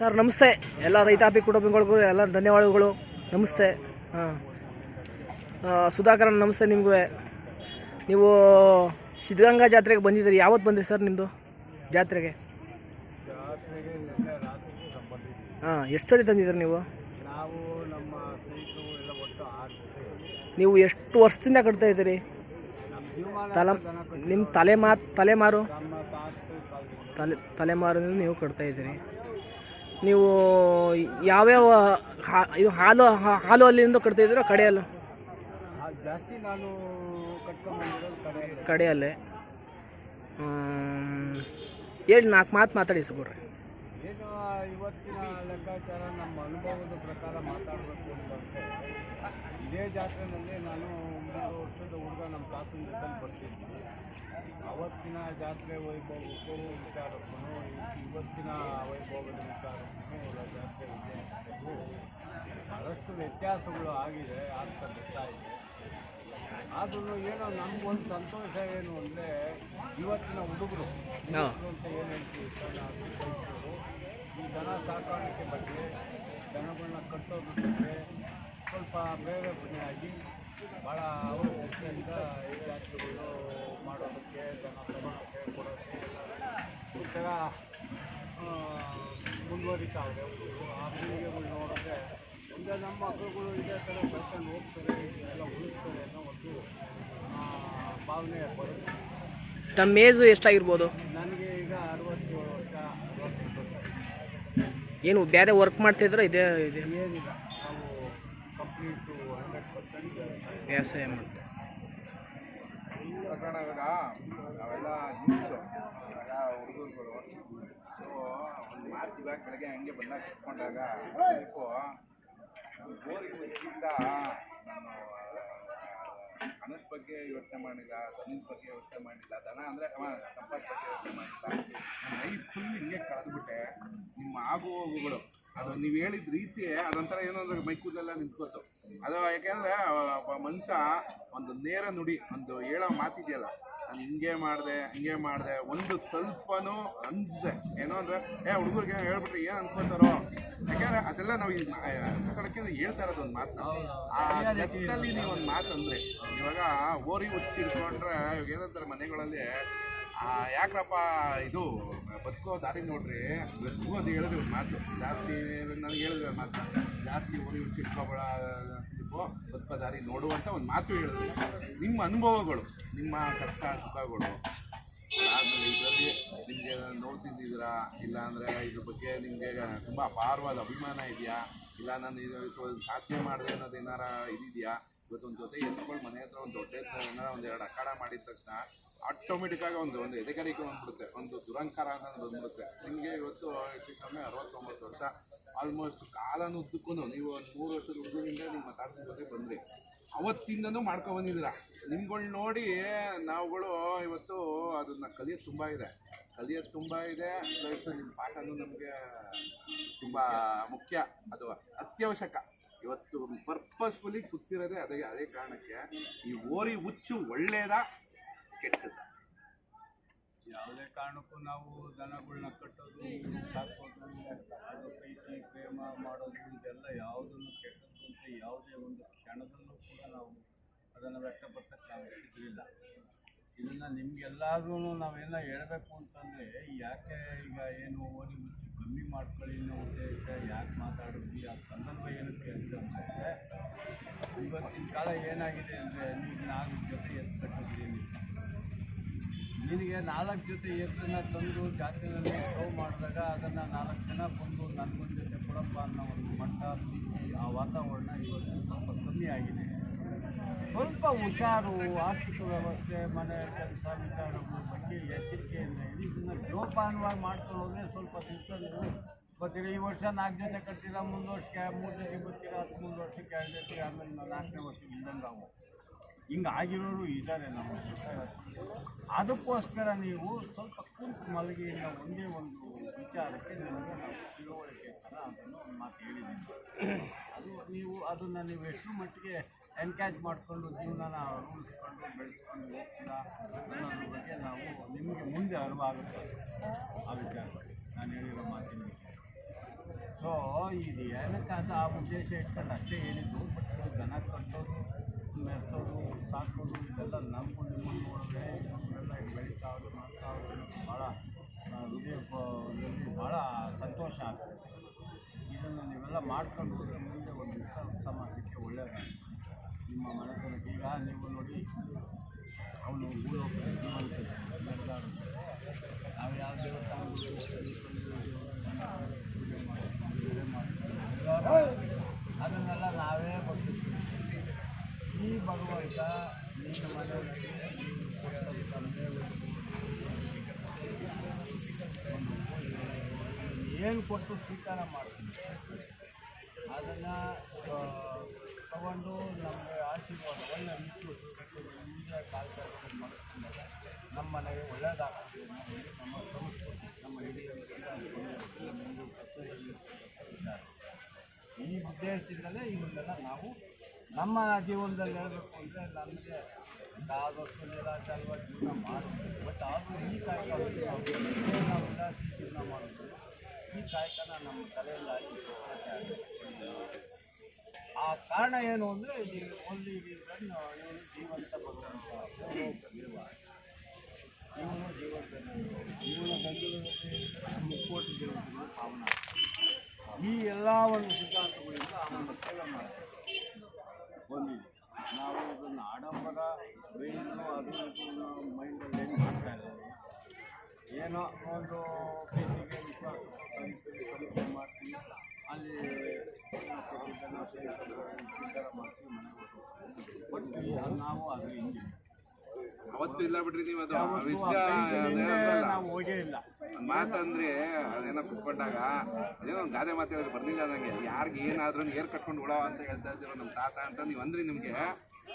Sir, ನಮಸ್ತೆ. ಎಲ್ಲ ರೈತಾಪಿ ಕುಟುಂಬಗಳಿಗೂ ಎಲ್ಲ ಧನ್ಯವಾದಗಳು. ನಮಸ್ತೆ. ಹಾಂ. ಸುಧಾಕರನ್ ನಮಸ್ತೆ ನಿಮಗೂ. ನೀವು ಸಿದ್ಧಗಂಗಾ ಜಾತ್ರೆಗೆ ಬಂದಿದ್ದೀರಿ. ಯಾವತ್ತು ಬಂದಿರಿ ಸರ್ ನಿಮ್ಮದು ಜಾತ್ರೆಗೆ? ಹಾಂ, ಎಷ್ಟು ಸರಿ ತಂದಿದ್ದೀರಿ ನೀವು? ನಾವು ಎಷ್ಟು ವರ್ಷದಿಂದ ಕಟ್ತಾ ಇದ್ದೀರಿ? ತಲೆ, ನಿಮ್ಮ ತಲೆಮಾ ತಲೆಮಾರು? ತಲೆ, ತಲೆಮಾರಿನಿಂದ ನೀವು ಕಟ್ತಾ ಇದ್ದೀರಿ. ನೀವು ಯಾವ್ಯಾವ ಹಾ- ಇದು ಹಾಲು ಹಾಲು ಅಲ್ಲಿಂದ ಕಟ್ತಾ ಇದ್ದೀರೋ ಕಡೆಯಲ್ಲ. ಜಾಸ್ತಿ ನಾನು ಕಡೆಯಲ್ಲೇ. ಹೇಳಿ ನಾಲ್ಕು ಮಾತು ಮಾತಾಡಿ ಸುಬ್ರೆ ಏನು ಇವತ್ತಿನ ಲೆಕ್ಕಾಚಾರ ನಮ್ಮ ಅನುಭವದ ಪ್ರಕಾರ ಮಾತಾಡಬೇಕು ಅಂತಂದರೆ ಇದೇ ಜಾತ್ರೆನಲ್ಲಿ ನಾನು ಮೂರು ವರ್ಷದ ಹುಡುಗ ನಮ್ಮ ತಾತನ ಜೊತೆ ಬರ್ತಿದ್ವಿ ಅವತ್ತಿನ ಜಾತ್ರೆ ವೈಭವಕ್ಕೂ ವಿಚಾರಕ್ಕೂ ಇವತ್ತಿನ ವೈಭವದ ವಿಚಾರಕ್ಕೂ ಜಾತ್ರೆ ಇದೆ. ಬಹಳಷ್ಟು ವ್ಯತ್ಯಾಸಗಳು ಆಗಿದೆ ಅಂತ ಇದೆ. ಆದ್ರೂ ಏನೋ ನಮಗೊಂದು ಸಂತೋಷ ಏನು ಅಂದರೆ ಇವತ್ತಿನ ಹುಡುಗರು ಅಂತ ಏನು ಹೇಳ್ತೀವಿ ಈ ದನ ಸಾಕಾಣಿಕೆ ಬಗ್ಗೆ ದನಗಳನ್ನ ಕಟ್ಟೋದ್ರ ಬಗ್ಗೆ ಸ್ವಲ್ಪ ಆಗಿ ಭಾಳ ಅವರು ದೃಷ್ಟಿಯಿಂದ ಈ ಜಾತ್ರೆಗಳು ಮಾಡೋದಕ್ಕೆ ಜನ ಕೊಡೋದಕ್ಕೆ ಈ ಥರ ಆ, ಮುಂದುವರಿತಾವೆ ಹುಡುಗರು ಆ ಪೀಳಿಗೆಗಳು ನೋಡಿದ್ರೆ ಈಗ ನಮ್ಮ ಮಕ್ಕಳುಗಳು ಇದೇ ಥರ ಕರ್ಕೊಂಡು ಹೋಗ್ತಾರೆ ಎಲ್ಲ ಉಳಿಸ್ತಾರೆ ಅನ್ನೋ ಒಂದು ಭಾವನೆ ಬರುತ್ತೆ. ನಮ್ಮ ಏಜು ಎಷ್ಟಾಗಿರ್ಬೋದು? ನನಗೆ ಈಗ ಅರವತ್ತೇಳು ವರ್ಷ ಅರವತ್ತು ವರ್ಷ. ಏನು ಬೇರೆ ವರ್ಕ್ ಮಾಡ್ತಿದ್ರೆ ಇದೇ ಇದೆ? ಏನಿಲ್ಲ ನಾವು ಕಂಪ್ಲೀಟು ಹಂಡ್ರೆಡ್ ಪರ್ಸೆಂಟ್ ವ್ಯವಸಾಯ ಮಾಡ್ತಾರೆ ಹುಡುಗರುಗಳು. ಸೊ ಒಂದು ಇವಾಗ ಹಂಗೆ ಬೇಕು ಬೋರಿಗೆ ಬಗ್ಗೆ ಯೋಚನೆ ಮಾಡಿಲ್ಲ ದನದ ಬಗ್ಗೆ ಯೋಚನೆ ಮಾಡಿಲ್ಲ ದನ ಅಂದರೆ ಬಗ್ಗೆ ಯೋಚನೆ ಮಾಡಿಲ್ಲ ಲೈಫ್ ಫುಲ್ ಹಿಂಗೆ ಕಳೆದ್ಬಿಟ್ಟೆ. ನಿಮ್ಮ ಆಗು ಹೋಗುಗಳು ಅದು ನೀವು ಹೇಳಿದ ರೀತಿ ಅದೊಂಥರ ಏನೋ ಅಂದ್ರೆ ಮೈಕೂದೆಲ್ಲ ನಿಂತ್ಕೋತು ಅದು ಯಾಕೆಂದ್ರೆ ಮನುಷ್ಯ ಒಂದು ನೇರ ನುಡಿ, ಒಂದು ಹೇಳೋ ಮಾತಿದೆಯಲ್ಲ, ನಾನು ಹಿಂಗೆ ಮಾಡಿದೆ ಹಿಂಗೆ ಮಾಡಿದೆ, ಒಂದು ಸ್ವಲ್ಪನೂ ಅನ್ಸಿದೆ ಏನೋ ಅಂದ್ರೆ, ಏ, ಹುಡುಗರಿಗೆ ಹೇಳ್ಬಿಟ್ರೆ ಏನು ಅನ್ಕೋತಾರೋ? ಯಾಕೆಂದ್ರೆ ಅದೆಲ್ಲ ನಾವು ಈ ಕಡಕ್ಕೆ ಹೇಳ್ತಾ ಇರೋದು ಒಂದು ಮಾತು ಆ ನೀವು ಒಂದು ಮಾತು ಅಂದ್ರೆ ಇವಾಗ ಓರಿ ಹುಚ್ಚಿಡ್ಕೊಂಡ್ರೆ ಇವಾಗ ಏನಂತಾರೆ ಮನೆಗಳಲ್ಲಿ ಯಾಕ್ರಪ್ಪ ಇದು ಬದುಕೋ ದಾರಿ ನೋಡ್ರಿ. ಬದುಕು ಅದು ಹೇಳಿದ್ರೆ ಒಂದು ಮಾತು. ಜಾಸ್ತಿ ನನಗೆ ಹೇಳಿದ್ರೆ ಮಾತು. ಜಾಸ್ತಿ ಊರಿ ಚಿಟ್ಕೋಬೇಡ ಬದುಕೋ ದಾರಿ ನೋಡುವಂತ ಒಂದು ಮಾತು ಹೇಳಿದ್ರೆ. ನಿಮ್ಮ ಅನುಭವಗಳು, ನಿಮ್ಮ ಕಷ್ಟ ಸುಖಗಳು ಆಮೇಲೆ ಇದರಲ್ಲಿ ನಿಮಗೆ ನೋಡ್ತಿದ್ದೀರಾ ಇಲ್ಲ ಅಂದರೆ ಇದ್ರ ಬಗ್ಗೆ ನಿಮಗೆ ತುಂಬ ಅಪಾರವಾದ ಅಭಿಮಾನ ಇದೆಯಾ? ಇಲ್ಲ ನಾನು ಇದು ಸಾಧನೆ ಮಾಡಿದೆ ಅನ್ನೋದು ಏನಾರ ಇದಿದೆಯಾ ಇವತ್ತೊಂದು ಜೊತೆ ಎತ್ಕೊಂಡು ಮನೆ ಹತ್ರ ಒಂದು ದೊಡ್ಡ ಎತ್ತರ ಏನಾರ ಒಂದು ಎರಡು ಅಖಾಡ ಮಾಡಿದ ತಕ್ಷಣ ಆಟೋಮೆಟಿಕ್ ಆಗಿ ಒಂದು ಒಂದು ಎದೆಗಾರಿಕೆ ಬಂದ್ಬಿಡುತ್ತೆ. ಒಂದು ದುರಂಕಾರ ಅನ್ನೋದು ಬಂದ್ಬಿಡುತ್ತೆ. ನಿಮಗೆ ಇವತ್ತು ಕಮ್ಮಿ ಅರವತ್ತೊಂಬತ್ತು ವರ್ಷ ಆಲ್ಮೋಸ್ಟ್ ಕಾಲನ ಉದ್ದಕ್ಕೂ ನೀವು ಒಂದು ಮೂರು ವರ್ಷದ ಹುಡುಗರಿಂದ ನಿಮ್ಮ ತಾತನ ಜೊತೆ ಬಂದ್ರಿ. ಅವತ್ತಿಂದನೂ ಮಾಡ್ಕೊ ಬಂದಿದ್ದೀರಾ. ನಿಮ್ಗಳು ನೋಡಿ ನಾವುಗಳು ಇವತ್ತು ಅದನ್ನ ಕಲಿಯೋದು ತುಂಬ ಇದೆ. ಕಲಿಯೋದು ತುಂಬ ಇದೆ. ಪ್ಲಸ್ ನಿಮ್ಮ ಪಾಠನೂ ನಮಗೆ ತುಂಬ ಮುಖ್ಯ. ಅದು ಅತ್ಯವಶ್ಯಕ. ಇವತ್ತು ಪರ್ಪಸ್ಫುಲಿ ಕೂತಿರೋದೇ ಅದೇ ಅದೇ ಕಾರಣಕ್ಕೆ ಈ ಓರಿ ಹುಚ್ಚು ಒಳ್ಳೇದ? ಕೆಟ್ಟದ ಯಾವುದೇ ಕಾರಣಕ್ಕೂ ನಾವು ದನಗಳನ್ನ ಕಟ್ಟೋದು, ಸಾಕೋದು, ಅದು ಪ್ರೇಮ ಮಾಡೋದು, ಇದೆಲ್ಲ ಯಾವುದನ್ನು ಕೆಟ್ಟದ್ದು ಅಂತ ಯಾವುದೇ ಒಂದು ಕ್ಷಣದಲ್ಲೂ ಕೂಡ ನಾವು ಅದನ್ನು ವ್ಯಕ್ತಪಡಿಸಕ್ಕೆ ನಾವು ಸಿಗಲಿಲ್ಲ ಇದನ್ನು ನಿಮ್ಗೆಲ್ಲಾದ್ರೂ ನಾವೆಲ್ಲ ಹೇಳಬೇಕು ಅಂತಂದರೆ, ಯಾಕೆ ಈಗ ಏನು ಓದಿ ಮುಚ್ಚಿ ಕಮ್ಮಿ ಮಾಡ್ಕೊಳ್ಳಿ ಅನ್ನೋ ಉದ್ದೇಶ ಯಾಕೆ ಮಾತಾಡಿದ್ವಿ ಆ ಸಂದರ್ಭ ಏನಕ್ಕೆ ಅಂತಂದರೆ ಇವತ್ತಿನ ಕಾಲ ಏನಾಗಿದೆ ಅಂದರೆ, ನೀವು ನಾಲ್ಕು ಜೊತೆ ಎತ್ತಿ ಕಟ್ಟಿದ್ರಿ ನಿನಗೆ ನಾಲ್ಕು ಜೊತೆ ಎತ್ತನ್ನ ತಂದು ಜಾತ್ರೆಯಲ್ಲಿ ಶೋ ಮಾಡಿದಾಗ ಅದನ್ನು ನಾಲ್ಕು ಜನ ಬಂದು ನನ್ಗೊಂದು ಜೊತೆ ಕೊಡಪ್ಪ ಅನ್ನೋ ಒಂದು ಮಟ್ಟ ಪ್ರೀತಿ ಆ ವಾತಾವರಣ ಇವತ್ತು ಸ್ವಲ್ಪ ಕಮ್ಮಿ ಆಗಿದೆ. ಸ್ವಲ್ಪ ಹುಷಾರು, ಆರ್ಥಿಕ ವ್ಯವಸ್ಥೆ, ಮನೆ, ಕೆಲಸ, ವಿಚಾರಗಳ, ಬಗ್ಗೆ ಎಚ್ಚರಿಕೆಯಿಂದ ಇರಿ. ಇದನ್ನು ಜೋಪಾನವಾಗಿ ಮಾಡ್ಕೊಂಡು ಹೋದರೆ ಸ್ವಲ್ಪ ದಿವಸ ನೀವು ಈ ವರ್ಷ ನಾಲ್ಕು ಜೊತೆ ಕಟ್ಟಿರ ಮುಂದೆ ವರ್ಷಕ್ಕೆ ಮೂರು ಜೊತೆ ಬರ್ತೀರ ಹತ್ತು, ಮೂರು ವರ್ಷಕ್ಕೆ ಎರಡು ಜೊತೆ, ಆಮೇಲೆ ನಾಲ್ಕನೇ ವರ್ಷ ಇದ್ದಂಗೆ ಅವು ಹಿಂಗೆ ಆಗಿರೋರು ಇದ್ದಾರೆ ನಮ್ಮ ಅದಕ್ಕೋಸ್ಕರ ನೀವು ಸ್ವಲ್ಪ ಕುಂಕು ಮಲಗಿಯಿಂದ ಒಂದೇ ಒಂದು ವಿಚಾರಕ್ಕೆ ನಿಮಗೆ ನಾವು ತಿಳುವಳಿಕೆ ಥರ ಅದನ್ನು ಒಂದು ಮಾತು ಹೇಳಿದ್ದೀನಿ. ಅದು ನೀವು ಅದನ್ನು ನೀವು ಎಷ್ಟು ಮಟ್ಟಿಗೆ ಎನ್ಕ್ಯಾಚ್ ಮಾಡಿಕೊಂಡು ಜೀವನನ ರೂಢಿಸ್ಕೊಂಡು ಬೆಳೆಸ್ಕೊಂಡು ಹೋಗ್ತೀರಾ ಅನ್ನೋದ್ರ ಬಗ್ಗೆ ನಾವು ನಿಮಗೆ ಮುಂದೆ ಅರಿವಾಗುತ್ತೆ ಆ ವಿಚಾರ. ನಾನು ಹೇಳಿರೋ ಮಾತಿನ ಸೊ ಇದು ಏನಕ್ಕೆ ಅಂತ ಆ ಉದ್ದೇಶ ಇಟ್ಕೊಂಡು ಅಷ್ಟೇ ಹೇಳಿದ್ದು ಬಟ್ ದನ ಕಟ್ಟೋದು. ಮೆರೆಸೋದು ಸಾಕೋದು ಇದೆಲ್ಲ ನಮಗೂ ನಿಮ್ಮನ್ನು ನೋಡಿದ್ರೆ ಬೆಳೀತಾ ಅವರು ಮಾಡ್ತಾ ಅವರು ಭಾಳ ಆ, ಹೃದಯ ಭಾಳ ಸಂತೋಷ ಆಗ್ತದೆ. ಇದನ್ನು ನೀವೆಲ್ಲ ಮಾಡ್ಕೊಂಡು ಹೋದ್ರೆ ಮುಂದೆ ಒಂದು ದಿವಸ ಸಮಾಜಕ್ಕೆ ಒಳ್ಳೆಯದು ನಿಮ್ಮ ಮನೆತನಕ್ಕೆ ಈಗ ನೀವು ನೋಡಿ ಅವನು ಜೀವಂತ ನಿರ್ಧಾರ ನಾವು ಯಾವ ಪೂಜೆ ಅದನ್ನೆಲ್ಲ ನಾವೇ ಬರ್ತಿದ್ವಿ ಈ ಭಗವಂತ ನಿನ್ನ ಮನೆಯಲ್ಲಿ ಏನು ಕೊಟ್ಟು ಸ್ವೀಕಾರ ಮಾಡ್ತೀನಿ? ಅದನ್ನು ತಗೊಂಡು ನಮಗೆ ಆಶೀರ್ವಾದವನ್ನು ಒಳ್ಳೆ ಮಿಕ್ಕು ಕಾಲ ಮಾಡಿಕೊಂಡಾಗ ನಮ್ಮ ಮನೆಗೆ ಒಳ್ಳೆಯದಾಗುತ್ತೆ ನಮ್ಮ ಸಂಸ್ಕೃತಿ, ನಮ್ಮ ಹಿರಿಯರು ಮುಂದೆ ಈ ಉದ್ದೇಶದಿಂದಲೇ ಇವನ್ನೆಲ್ಲ ನಾವು ನಮ್ಮ ಜೀವನದಲ್ಲಿ ಹೇಳಬೇಕು ಅಂದರೆ ನಮಗೆ ಆದಷ್ಟು ನಿರಾಚಾರವ ಜೀವನ ಮಾಡ್ತೀವಿ ಬಟ್ ಆದರೂ ಈ ಕಾಯಕ ನಾವು ಉದಾಸಿ ಜೀವನ ಮಾಡೋದು ಈ ಕಾಯಕನ ನಮ್ಮ ಹಾಕಿದ್ದು ಆ ಕಾರಣ ಏನು ಅಂದರೆ ಇಲ್ಲಿ ಓನ್ಲಿ ರೀಸನ್ ಏನು ಜೀವಂತ ಭಗವಂತ. ಜೀವಂತ ಇವನ ಗಂಧದಲ್ಲಿ ಮುಕ್ಕೋಟಿ ಈ ಎಲ್ಲ ಒಂದು ಸಿದ್ಧಾಂತಗಳಿಂದ ಸೇವೆ ಮಾಡ್ತಾರೆ ಬಂದಿದೆ ನಾವು ಇದನ್ನು ಆಡಂಬರ ಬೈಲು ಅದು ಮೈಂಡಲ್ಲಿ ಏನು ಮಾಡ್ತಾ ಇದ್ದಾರೆ? ಏನೋ ಒಂದು ಪ್ರೀತಿಗೆ ವಿಶ್ವಾಸ ಪರೀಕ್ಷೆ ಮಾಡ್ತೀವಿ. ಅಲ್ಲಿ ಮಾಡ್ತೀವಿ, ಮನೆಗೆ ಬಟ್ ನಾವು ಅದು ಹಿಂಗೆ. ಅವತ್ತು ಇಲ್ಲ ಬಿಡ್ರಿ ನೀವು ಅದು ವಿಷಯ ನಾವು ಹೋಗೇ ಇಲ್ಲ. ಮಾತಂದ್ರೆ ಅದೇನೋ ಕುತ್ಕೊಂಡಾಗ ಅದೇನೋ ಒಂದು ಗಾದೆ ಮಾತು ಹೇಳಿದ್ರೆ ಬರ್ಲಿಲ್ಲ ನಂಗೆ. ಯಾರಿಗೆ ಏನಾದ್ರೂ ಏರ್ ಕಟ್ಕೊಂಡು ಉಳೋ ಅಂತ ಹೇಳ್ತಾ ಇದ್ದೀರೋ ನಮ್ಮ ತಾತ ಅಂತ ನೀವು ಅಂದ್ರಿ ನಿಮ್ಗೆ.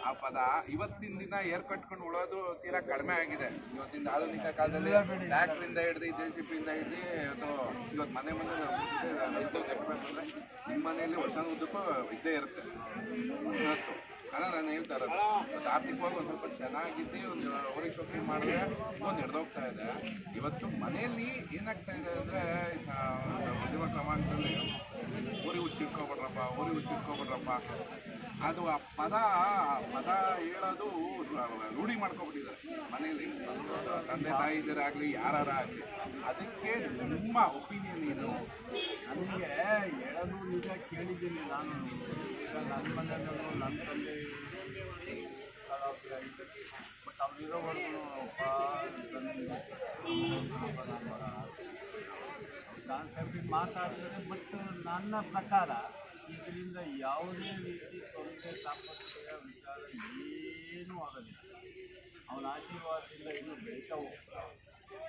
ಆ ಪದ ಇವತ್ತಿನ ದಿನ ಏರ್ ಕಟ್ಕೊಂಡು ಉಳೋದು ತೀರಾ ಕಡಿಮೆ ಆಗಿದೆ. ಇವತ್ತಿನ ಆಧುನಿಕ ಕಾಲದಲ್ಲಿ ಟ್ರ್ಯಾಕ್ಟ್ರಿಂದ ಹಿಡ್ದು ಜೆ ಸಿ ಪಿಯಿಂದ ಹಿಡ್ದು ಅದು ಇವತ್ತು ಮನೆ ಮನೆ ನಮ್ಮ ಮನೆಯಲ್ಲಿ ವರ್ಷ ಉದ್ದಕ್ಕೂ ಇದ್ದೇ ಇರುತ್ತೆ. ಇವತ್ತು ಅಲ್ಲ ನಾನು ಹೇಳ್ತಾರೆ ಇವತ್ತು ಆರ್ಥಿಕವಾಗಿ ಒಂದು ಸ್ವಲ್ಪ ಚೆನ್ನಾಗಿದ್ದು ಒಂದು ಶೋಕಿ ಮಾಡಿದ್ರೆ ಒಂದು ನಡೆದೋಗ್ತಾ ಇದೆ. ಇವತ್ತು ಮನೆಯಲ್ಲಿ ಏನಾಗ್ತಾ ಇದೆ ಅಂದರೆ ಮಧ್ಯಮ ಕ್ರಮಾಂಕದಲ್ಲಿ ಊರಿ ಹುಚ್ಚಿಟ್ಕೊಬಿಡ್ರಪ್ಪ ಊರಿ ಹುಚ್ಚಿಟ್ಕೊಬಿಡ್ರಪ್ಪ ಅದು ಆ ಪದ ಆ ಪದ ಹೇಳೋದು ರೂಢಿ ಮಾಡ್ಕೊಬಿಟ್ಟಿದ್ದಾರೆ. ಮನೆಯಲ್ಲಿ ತಂದೆ ತಾಯಿ ಆಗಲಿ ಯಾರಾರ ಆಗಲಿ. ಅದಕ್ಕೆ ನಿಮ್ಮ ಒಪಿನಿಯನ್ ಏನು? ನನಗೆ ಹೇಳೋದು ನಿಜ ಕೇಳಿದ್ದೀನಿ ನಾನು. ನನ್ನ ಮನೆಯಲ್ಲೂ ನನ್ನ ತಂದೆ ಬಟ್ ಅವ್ರಿರೋವರೆಗೂ ಕಾನ್ಸೆಪ್ಟ್ ಮಾತಾಡ್ತಾರೆ ಬಟ್ ನನ್ನ ಪ್ರಕಾರ ಇದರಿಂದ ಯಾವುದೇ ರೀತಿ ತೊಂದರೆ ತಾಪತ್ರಯ ವಿಚಾರ ಏನೂ ಆಗೋದಿಲ್ಲ ಅವನ ಆಶೀರ್ವಾದದಿಂದ ಇನ್ನೂ ಬೆಳೀತಾ ಹೋಗ್ತಾರೆ.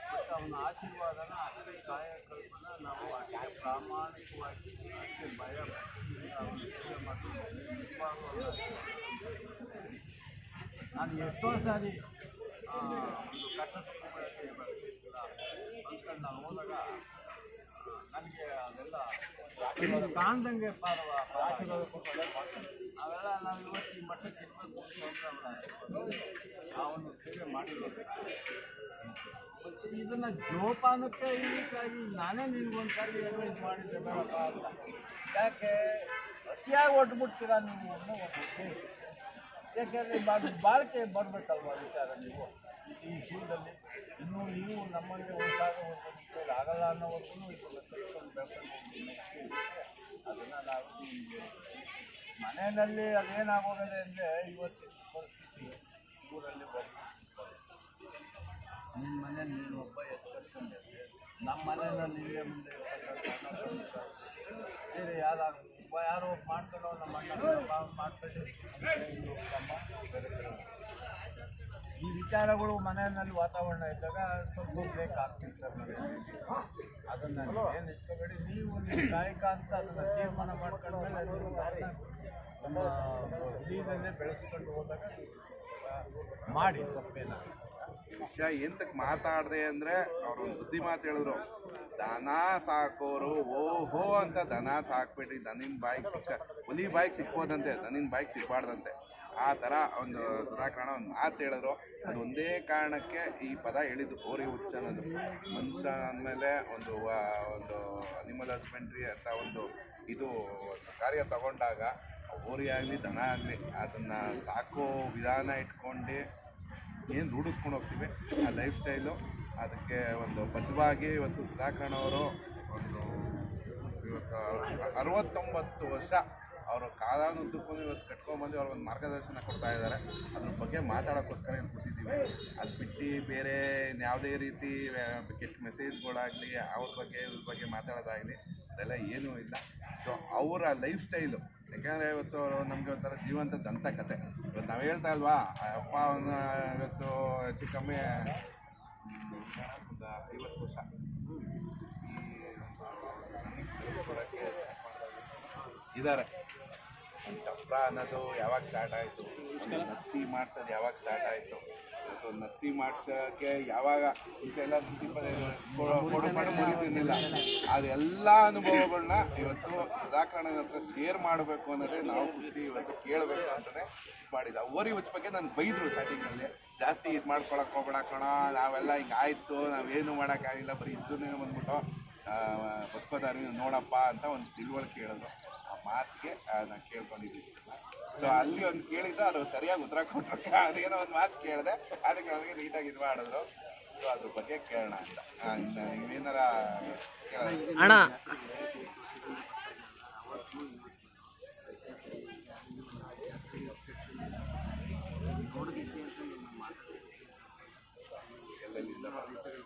ಬಟ್ ಅವನ ಆಶೀರ್ವಾದನ ಅಷ್ಟೇ ಕಾಯಕಲ್ಪನ ನಾವು ಅಷ್ಟೇ ಪ್ರಾಮಾಣಿಕವಾಗಿ ಅಷ್ಟೇ ಭಯ ಆಶೀರ್ವಾದ ನಾನು ಎಷ್ಟೋ ಸಾರಿ ಒಂದು ಕಟ್ಟಡಕ್ಕೆ ಬರಲಿಲ್ಲ ಅಂದ್ಕೊಂಡು ನಾನು ಹೋದಾಗ ನನಗೆ ಅದೆಲ್ಲ ಕಾಣ್ದಂಗೆ ಪಾರವ ಆಶೀರ್ವಾದ ಅವೆಲ್ಲ ನಾವು ಇವತ್ತು ಈ ಮಟ್ಟಕ್ಕೆ ಇರಬೇಕು ಅಂತ ಅವನು ಸೇವೆ ಮಾಡಿರೋದು. ಮತ್ತು ಇದನ್ನ ಜೋಪಾನಕ್ಕೆ ರೀತಿಯಾಗಿ ನಾನೇ ನಿನ್ಗೊಂದು ಸಾರಿ ಅಡ್ವೈಸ್ ಮಾಡಿದ್ದೆ ಬೇಡಪ್ಪ ಅಂತ. ಯಾಕೆ? ಅತಿಯಾಗಿ ಒಟ್ಬಿಡ್ತೀರಾ ನೀವು ಅನ್ನೋ ಒಂದು ಯಾಕೆಂದರೆ ಬಾಳು ಬಾಳಿಕೆ ಬರಬೇಕಲ್ವ ವಿಚಾರ ನೀವು? ಈ ಜೀವನದಲ್ಲಿ ಇನ್ನೂ ನೀವು ನಮ್ಮಲ್ಲಿ ಒಂದಾಗ ಒಂದು ಆಗಲ್ಲ ಅನ್ನೋವರೆಗೂ ಇದನ್ನು ತಿಳ್ಕೊಂಡು ಅದನ್ನು ನಾವು ಮನೆಯಲ್ಲಿ ಅದೇನಾಗೋಗಿದೆ ಅಂದರೆ ಇವತ್ತಿನ ಪರಿಸ್ಥಿತಿ ಊರಲ್ಲಿ ಬರ್ತೀವಿ ನಿಮ್ಮ ಮನೇಲಿ ನೀನು ಒಬ್ಬ ಕಟ್ಕೊಂಡಿದ್ದೆ ನಮ್ಮ ಮನೆಯಲ್ಲಿ ನೀವೇ ಮುಂದೆ ಬೇರೆ ಯಾರು ಒಬ್ಬ ಯಾರೋ ಮಾಡ್ತಾರೋ ನಮ್ಮ ಮಾಡ್ತಾರೆ. ಈ ವಿಚಾರಗಳು ಮನೆಯಲ್ಲಿ ವಾತಾವರಣ ಇದ್ದಾಗ ಸ್ವಲ್ಪ ಮನೆಯಲ್ಲಿ. ಅದನ್ನು ಏನು ಇಷ್ಟಪಡಿ, ನೀವು ನಿಮ್ಮ ಕಾಯಕ ಅಂತ ಅದನ್ನು ತೀರ್ಮಾನ ಮಾಡ್ಕೊಂಡ್ಮೇಲೆ ನಮ್ಮ ಹೃದಯದಲ್ಲೇ ಬೆಳೆಸ್ಕೊಂಡು ಹೋದಾಗ ಮಾಡಿ ತಪ್ಪೇನ ವಿಷಯ ಎಂತಕ್ಕೆ ಮಾತಾಡ್ದೆ ಅಂದ್ರೆ ಅವ್ರು ಒಂದು ಬುದ್ಧಿ ಮಾತು ಹೇಳಿದ್ರು. ದನ ಸಾಕೋರು, ಓಹೋ ಅಂತ ದನ ಸಾಕ್ಬಿಟ್ಟು ದನಿನ ಬಾಯಿಗೆ ಸಿಕ್ಕ, ಹುಲಿ ಬಾಯಿಗೆ ಸಿಕ್ಬೋದಂತೆ, ದನಿನ ಬಾಯಿಗೆ ಸಿಕ್ಬಾರ್ದಂತೆ ಆ ಥರ ಒಂದು ಸುಧಾಕರಣ ಒಂದು ಮಾತು ಹೇಳಿದ್ರು. ಅದು ಒಂದೇ ಕಾರಣಕ್ಕೆ ಈ ಪದ ಹೇಳಿದ್ದು ಗೋರಿ ಹುಚ್ಚ ಅನ್ನೋದು. ಮನುಷ್ಯ ಅಂದಮೇಲೆ ಒಂದು ಒಂದು ಅನಿಮಲ್ ಹಸ್ಬೆಂಡ್ರಿ ಅಂತ ಒಂದು ಇದು ಕಾರ್ಯ ತಗೊಂಡಾಗ ಓರಿ ಆಗಲಿ, ದನ ಆಗಲಿ, ಅದನ್ನು ಸಾಕೋ ವಿಧಾನ ಇಟ್ಕೊಂಡು ಏನು ರೂಢಿಸ್ಕೊಂಡು ಹೋಗ್ತೀವಿ, ಆ ಲೈಫ್ ಸ್ಟೈಲು ಅದಕ್ಕೆ ಒಂದು ಬದ್ಧವಾಗಿ ಇವತ್ತು ಸುಧಾಕರಣ ಅವರು ಒಂದು ಇವತ್ತು ಅರವತ್ತೊಂಬತ್ತು ವರ್ಷ ಅವರು ಕಾಲಾನುದ್ದಕ್ಕೂ ಇವತ್ತು ಕಟ್ಕೊಂಡ್ಬಂದು ಅವ್ರ ಒಂದು ಮಾರ್ಗದರ್ಶನ ಕೊಡ್ತಾ ಇದ್ದಾರೆ. ಅದ್ರ ಬಗ್ಗೆ ಮಾತಾಡೋಕ್ಕೋಸ್ಕರ ಏನು ಕೂತಿದ್ದೀವಿ, ಅದು ಬಿಟ್ಟು ಬೇರೆ ಯಾವುದೇ ರೀತಿ ಕೆಟ್ಟ ಮೆಸೇಜ್ಗಳಾಗಲಿ ಅವ್ರ ಬಗ್ಗೆ ಇದ್ರ ಬಗ್ಗೆ ಮಾತಾಡೋದಾಗಲಿ, ಅದೆಲ್ಲ ಏನೂ ಇಲ್ಲ. ಸೊ ಅವರ ಲೈಫ್ ಸ್ಟೈಲು ಯಾಕೆಂದರೆ ಇವತ್ತು ಅವರು ನಮಗೆ ಒಂಥರ ಜೀವಂತ ದಂತಕತೆ ಇವತ್ತು ನಾವು ಹೇಳ್ತಾ ಇಲ್ವಾ? ಅಪ್ಪ ಅವನ ಇವತ್ತು ಹೆಚ್ಚು ಕಮ್ಮಿ ಒಂದು ಐವತ್ತು ವರ್ಷ. ಇದ್ದಾರೆ ಚಪ್ರ ಅನ್ನೋದು ಯಾವಾಗ ಸ್ಟಾರ್ಟ್ ಆಯಿತು? ಮಾಡ್ತದೆ ಯಾವಾಗ ಸ್ಟಾರ್ಟ್ ಆಯಿತು? ನತ್ತಿ ಮಾಡ್ಸೋಕ್ಕೆ ಯಾವಾಗ ಇಂಥೆಲ್ಲ ಮುರಿತಿರ್ಲಿಲ್ಲ ಅದೆಲ್ಲ ಅನುಭವಗಳನ್ನ ಇವತ್ತು ಸುಧಾಕರಣನ ಹತ್ರ ಶೇರ್ ಮಾಡಬೇಕು ಅನ್ನೋದೇ ನಾವು ಖುಷಿ ಇವತ್ತು ಕೇಳಬೇಕು ಅಂತಲೇ ಮಾಡಿದ ಓರಿ ಹುಚ್ಚ ಬಗ್ಗೆ ನಾನು ಬೈದರು ಸ್ಟಾರ್ಟಿಂಗಲ್ಲಿ ಜಾಸ್ತಿ ಇದು ಮಾಡ್ಕೊಳಕ್ಕೆ ಹೋಗ್ಬೇಡ ಕಣ ನಾವೆಲ್ಲ ಹಿಂಗೆ ಆಯಿತು ನಾವೇನು ಮಾಡೋಕ್ಕಾಗಿಲ್ಲ ಬರೀ ಇದ್ದನ್ನೇ ಬಂದ್ಬಿಟ್ಟು ಬದುಕೋದಾರಿ ನೋಡಪ್ಪ ಅಂತ ಒಂದು ತಿಳುವಳಿಕೆ ಹೇಳಿದ್ರು ಆ ಮಾತಿಗೆ ನಾನು ಕೇಳ್ಕೊಂಡಿದ್ದೀನಿ ಸೊ ಅಲ್ಲಿ ಒಂದು ಕೇಳಿದ್ದು ಅದು ಸರಿಯಾಗಿ ಉತ್ತರ ಕೊಟ್ಟರು ಅದೇನೋ ಒಂದು ಮಾತು ಕೇಳಿದೆ. ಅದಕ್ಕೆ ನನಗೆ ನೀಟಾಗಿ ಇದು ಮಾಡಿದ್ರು. ಸೊ ಅದ್ರ ಬಗ್ಗೆ ಕೇಳೋಣ ಅಂತ. ನೀವೇನಾರ ಕೇಳೋಣ? ಅಣ್ಣ. ಎಲ್ಲೆಲ್ಲಿಂದ ಬರ್ತಾರೆ?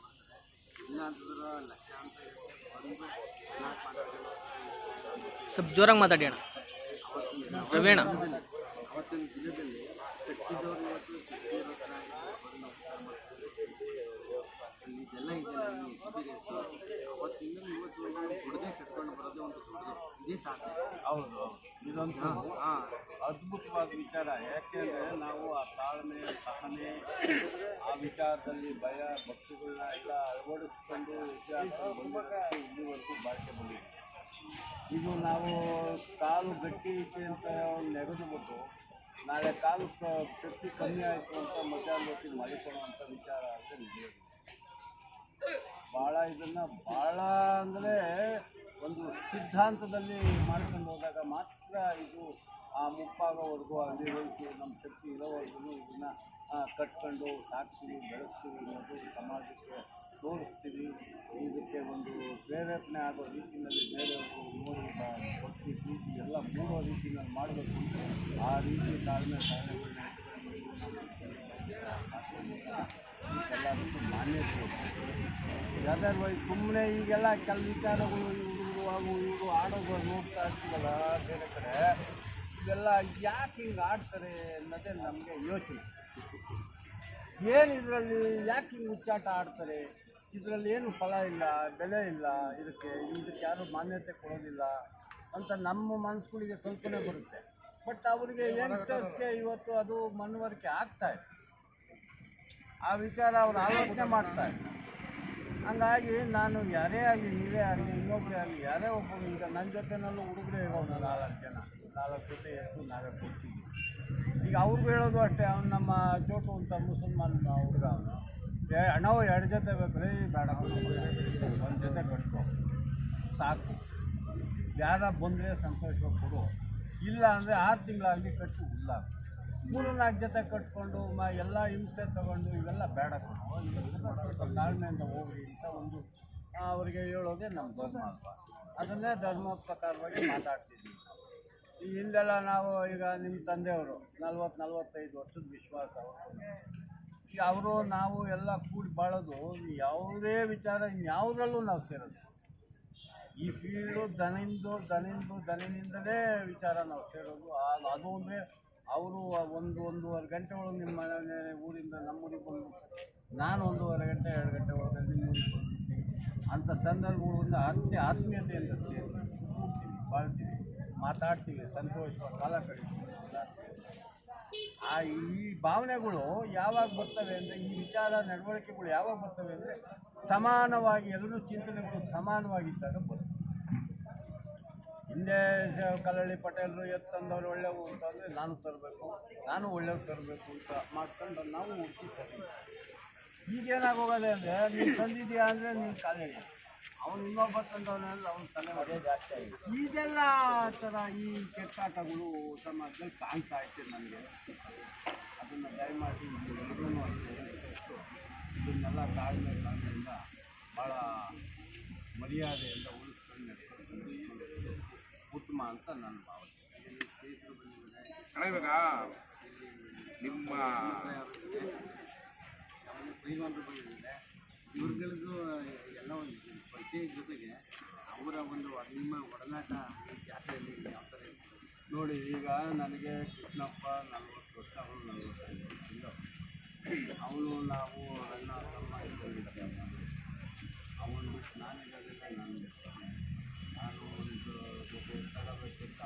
ಸ್ವಲ್ಪ ಜೋರಾಗಿ ಮಾತಾಡಿ ಅಣ್ಣ ರವಿ ಅಣ್ಣ ಅವತ್ತಿನ ದಿನದಲ್ಲಿ ಕಟ್ಟಿದವರು ಇವತ್ತು ಸಿಕ್ಕಿರೋ ಥರ ಅಲ್ಲಿ ಇದೆಲ್ಲ ಇದೆಲ್ಲ ಎಕ್ಸ್ಪೀರಿಯನ್ಸ್ ಅವತ್ತಿಂದ ಇವತ್ತು ಹುಡುಗೆ ಕಟ್ಕೊಂಡು ಬರೋದೇ ಒಂದು ದೊಡ್ಡದು ಇದೇ ಸಾಧ್ಯ ಹೌದು ಇದೊಂದು ಹಾಂ ಅದ್ಭುತವಾದ ವಿಚಾರ ಯಾಕೆಂದರೆ ನಾವು ಆ ತಾಳ್ಮೆ ಸಹನೆ ಆ ವಿಚಾರದಲ್ಲಿ ಭಯ ಭಕ್ತಿಗಳನ್ನ ಎಲ್ಲ ಅಳವಡಿಸ್ಕೊಂಡು ಇತಿಹಾಸ ಬಂದಾಗ ಇಲ್ಲಿವರೆಗೂ ಬಾಳಿಕೆ ಬಂದಿದೆ ಇದು ನಾವು ಕಾಲು ಗಟ್ಟಿ ಐತೆ ಅಂತ ನೆಗೆದುಬಿಟ್ಟು ನಾಳೆ ಕಾಲು ಶಕ್ತಿ ಕಮ್ಮಿ ಆಯಿತು ಅಂತ ಮಧ್ಯಾಹ್ನ ಮಾಡಿಕೊಳ್ಳುವಂಥ ವಿಚಾರ ಅಂದರೆ ನಡೆಯೋದು ಭಾಳ ಇದನ್ನು ಭಾಳ ಅಂದರೆ ಒಂದು ಸಿದ್ಧಾಂತದಲ್ಲಿ ಮಾಡ್ಕೊಂಡು ಹೋದಾಗ ಮಾತ್ರ ಇದು ಆ ಮುಪ್ಪಾಗೋವರೆಗೂ ಅಲ್ಲಿ ನಮ್ಮ ಶಕ್ತಿ ಇರೋವರೆಗೂ ಇದನ್ನು ಕಟ್ಕೊಂಡು ಸಾಕ್ತೀವಿ, ಬೆಳೆಸ್ತೀವಿ ಅನ್ನೋದು ಸಮಾಜಕ್ಕೆ ತೋರಿಸ್ತೀವಿ. ಇದಕ್ಕೆ ಒಂದು ಪ್ರೇರೇಪಣೆ ಆಗೋ ರೀತಿಯಲ್ಲಿ ಬೇರೆ ಬ- ಭಕ್ತಿ ಪ್ರೀತಿ ಎಲ್ಲ ಮೂಡೋ ರೀತಿಯಲ್ಲಿ ಮಾಡಬೇಕು ಆ ರೀತಿ ತಾಳ್ಮೆ ಎಲ್ಲದಕ್ಕೂ ಮಾನ್ಯತೆ ಅದರ್ವೈಸ್ ಸುಮ್ಮನೆ ಈಗೆಲ್ಲ ಕೆಲ ವಿಚಾರಗಳು ಇವರು ಹಾಗೂ ಇವರು ಆಡೋದು ನೋಡ್ತಾ ಇರ್ತೀವಲ್ಲ ಬೇರೆ ಕಡೆ ಇದೆಲ್ಲ ಯಾಕೆ ಹಿಂಗೆ ಆಡ್ತಾರೆ ಅನ್ನೋದೇ ನಮಗೆ ಯೋಚನೆ. ಏನು ಇದರಲ್ಲಿ ಯಾಕೆ ಹಿಂಗೆ ಹುಚ್ಚಾಟ ಆಡ್ತಾರೆ? ಇದರಲ್ಲಿ ಏನು ಫಲ ಇಲ್ಲ, ಬೆಲೆ ಇಲ್ಲ, ಇದಕ್ಕೆ ಇದಕ್ಕೆ ಯಾರು ಮಾನ್ಯತೆ ಕೊಡೋದಿಲ್ಲ ಅಂತ ನಮ್ಮ ಮನಸ್ಸುಗಳಿಗೆ ಕಲ್ಪನೆ ಬರುತ್ತೆ. ಬಟ್ ಅವರಿಗೆ ಯಂಗ್ಸ್ಟರ್ಸ್ಗೆ ಇವತ್ತು ಅದು ಮನವರಿಕೆ ಆಗ್ತಾ ಇದೆ. ಆ ವಿಚಾರ ಅವರು ಆಲೋಚನೆ ಮಾಡ್ತಾರೆ ಹಂಗಾಗಿ ನಾನು ಯಾರೇ ಆಗಲಿ, ನೀವೇ ಆಗಲಿ ಇನ್ನೊಬ್ಬರೇ ಆಗಲಿ, ಯಾರೇ ಒಬ್ಬರು, ಈಗ ನನ್ನ ಜೊತೆನಲ್ಲೂ ಹುಡುಗರೇ ಇರೋನು ನಾಲ್ಕು ಜನ, ನಾಲ್ಕು ಜೊತೆ ಎಷ್ಟು ನಾವೇ ಕೊಡ್ತೀವಿ ಈಗ ಅವ್ರಿಗೂ ಹೇಳೋದು ಅಷ್ಟೇ, ಅವ್ನು ನಮ್ಮ ಚೋಟು ಅಂತ ಮುಸಲ್ಮಾನ್ ಹುಡುಗ ಅವನು. ಏ ಅಣ್ಣವು ಎರಡು ಜೊತೆ ಬೇಕು ರೀ ಬೇಡ ಒಂದು ಜೊತೆ ಕಟ್ಕೊ. ಸಾಕು. ಯಾರ ಬಂದರೆ ಸಂತೋಷವಾಗಿ ಕೊಡು. ಇಲ್ಲ ಅಂದರೆ ಆರು ತಿಂಗಳಾಗಲಿ ಕಟ್ಟು ಇಲ್ಲ. ಮೂರು ನಾಲ್ಕು ಜೊತೆ ಕಟ್ಕೊಂಡು, ಮ, ಎಲ್ಲ ಹಿಂಸೆ ತಗೊಂಡು, ಇವೆಲ್ಲ ಬೇಡ ಸ್ವಲ್ಪ ತಾಳ್ಮೆಯಿಂದ ಹೋಗ್ರಿ ಅಂತ ಒಂದು ಅವರಿಗೆ ಹೇಳೋದೇ ನಮ್ಮ ಧರ್ಮ ಅದನ್ನೇ ಧರ್ಮ ಪ್ರಕಾರವಾಗಿ ಮಾತಾಡ್ತಿದ್ವಿ ಈ ಹಿಂದೆಲ್ಲ ನಾವು ಈಗ ನಿಮ್ಮ ತಂದೆಯವರು ನಲ್ವತ್ತು ನಲ್ವತ್ತೈದು ವರ್ಷದ ವಿಶ್ವಾಸ ಅವರು, ನಾವು ಎಲ್ಲ ಕೂಡಿ ಬಾಳೋದು, ಯಾವುದೇ ವಿಚಾರ ಇನ್ಯಾವುದರಲ್ಲೂ ನಾವು ಸೇರೋದು. ಈ ಫೀಲ್ಡು ದನಿಂದು ದನಿಂದು, ದನಿನಿಂದಲೇ ವಿಚಾರ ನಾವು ಸೇರೋದು. ಆ- ಅದು ಅಂದರೆ ಅವರು ಒಂದು, ಒಂದೂವರೆ ಗಂಟೆ ಒಳಗೆ ನಿಮ್ಮ ಮನೆ ಊರಿಂದ ನಮ್ಮೂರಿಗೆ ಬಂದು, ನಾನು ಒಂದೂವರೆ ಗಂಟೆ, ಎರಡು ಗಂಟೆ ಒಳಗೆ ನಿಮ್ಮ ಊರಿಗೆ ಅಂತ ಅಂಥ ಸಂದರ್ಭಗಳಿಂದ ಅತ್ಯ ಆತ್ಮೀಯತೆಯಿಂದ ಸೇರಿ ಬಾಳ್ತೀವಿ, ಮಾತಾಡ್ತೀವಿ, ಸಂತೋಷವಾಗಿ ಕಾಲ ಕಳಿತೀವಿ ಆ ಈ ಭಾವನೆಗಳು ಯಾವಾಗ ಬರ್ತವೆ ಅಂದರೆ, ಈ ವಿಚಾರ ನಡವಳಿಕೆಗಳು ಯಾವಾಗ ಬರ್ತವೆ ಅಂದರೆ, ಸಮಾನವಾಗಿ ಎಲ್ಲರೂ ಚಿಂತನೆಗಳು ಸಮಾನವಾಗಿದ್ದಾಗ ಬರ್ತವೆ ಹಿಂದೆ ಕಲ್ಲಳ್ಳಿ ಪಟೇಲರು ಎತ್ತು ಒಳ್ಳೆಯವು ಅಂತ ಅಂದರೆ, ನಾನು ತರಬೇಕು, ನಾನು ಒಳ್ಳೆಯವ್ರು ತರಬೇಕು ಅಂತ ಮಾಡ್ಕೊಂಡು ನಾವು ಹುಡುಕಿ ತರ್ತೀವಿ ಈಗೇನಾಗೋಗದೆ ಅಂದರೆ, ನೀನು ತಂದಿದ್ದೀಯಾ ಅಂದರೆ, ನೀನು ಕಾಲೇಳಿ ಅವನು ಇನ್ನೊಬ್ಬ ತಂದವನಲ್ಲ ಅವನ ತಲೆ ಅದೇ ಜಾಸ್ತಿ ಆಗಿದೆ ಇದೆಲ್ಲ ಥರ ಈ ಕೆಟ್ಟಾಟಗಳು ಸಮಾಜದಲ್ಲಿ ಕಾಣ್ತಾ ಇತ್ತು ನನಗೆ ಅದನ್ನು ದಯಮಾಡಿ ಎಲ್ಲರೂ ಅಷ್ಟು ಇದನ್ನೆಲ್ಲ ತಾಳ್ಮೆ ಕಾರಣದಿಂದ ಭಾಳ ಮರ್ಯಾದೆಯಿಂದ ಉಳಿಸ್ಕೊಂಡು ನಡೆಸೋದು ಉತ್ತಮ ಅಂತ ನನ್ನ ಭಾವನೆ. ಇವಾಗ ನಿಮ್ಮ ಬಂದಿದ್ದಾರೆ ಇವ್ರುಗಳಿಗೂ ಎಲ್ಲ ಒಂದು ಪರಿಚಯ ಜೊತೆಗೆ ಅವರ ಒಂದು ನಿಮ್ಮ ಒಡನಾಟ ಜಾತ್ರೆಯಲ್ಲಿ ಯಾವ ಥರ ನೋಡಿ, ಈಗ ನನಗೆ ಕೃಷ್ಣಪ್ಪ ನಲ್ವತ್ತು ವರ್ಷ ಅವನು ನಲ್ವತ್ತೈದು ಅವನು ನಾವು ಅಣ್ಣ ತಮ್ಮ ಇದ್ದಂಗಿದ್ದೇವೆ ಅವನು ನಾನಿರೋದಿಲ್ಲ ನಾನು ನಾನು ಒಂದು ತಗೋಬೇಕು ಅಂತ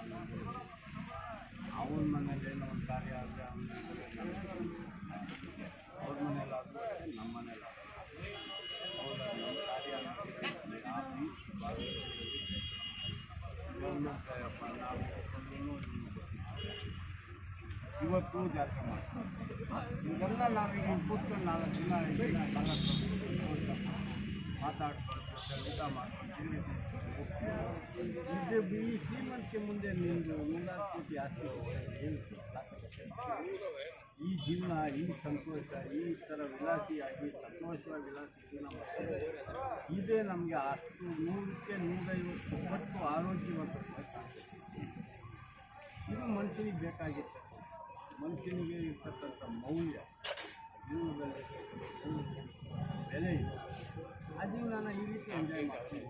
ಅವನ ಮನೇಲಿ ಏನೋ ಒಂದು ಕಾರ್ಯ ಆದರೆ ಅವನ ಅವ್ರ ಮನೇಲಾದರೂ ನಮ್ಮ ಮನೇಲಾದರೂ ಹೌದಾ ನಮ್ಮ ಕಾರ್ಯ ಅಂತ ಯಾವ ರೀತಿ ಭಾಗವಹಿಸ್ತೀವಿ ಗೌರ್ಮೆಂಟ್ ನಾವು ಒಪ್ಕೊಂಡ್ರು ಇವತ್ತು ಜಾತ್ರೆ ಮಾಡ್ತೀವಿ. ಇದೆಲ್ಲ ನಾವೀಗ ಕೂತ್ಕೊಂಡು ನಾಲ್ಕು ದಿನ ಐದು ಮಾತಾಡ್ಕೊಂಡು ಊಟ ಮಾಡ್ಕೊಂಡು ಇದು ಈ ಶ್ರೀಮಂತಿಕೆ ಮುಂದೆ ನಿಮ್ಮದು ಕೋಟಿ ಆಸ್ತಿ ಈ ಜೀವನ ಈ ಸಂತೋಷ, ಈ ಥರ ವಿಲಾಸಿಯಾಗಿ ಸಂತೋಷವಾಗಿ ವಿಲಾಸಿ ಜೀವನ ಮಾಡ್ತಾರೆ ಇದೇ ನಮಗೆ ಅಷ್ಟು ನೂರಕ್ಕೆ ನೂರೈವತ್ತು ಪಟ್ಟು ಆರೋಗ್ಯವಂತ ಇದು ಮನುಷ್ಯನಿಗೆ ಬೇಕಾಗಿತ್ತು ಮನುಷ್ಯನಿಗೆ ಇರ್ತಕ್ಕಂಥ ಮೌಲ್ಯ ಜೀವನದಲ್ಲಿ ಬೆಲೆ ಇದೆ. ಆ ಜೀವನ ಈ ರೀತಿ ಎಂಜಾಯ್ ಮಾಡ್ತೀವಿ.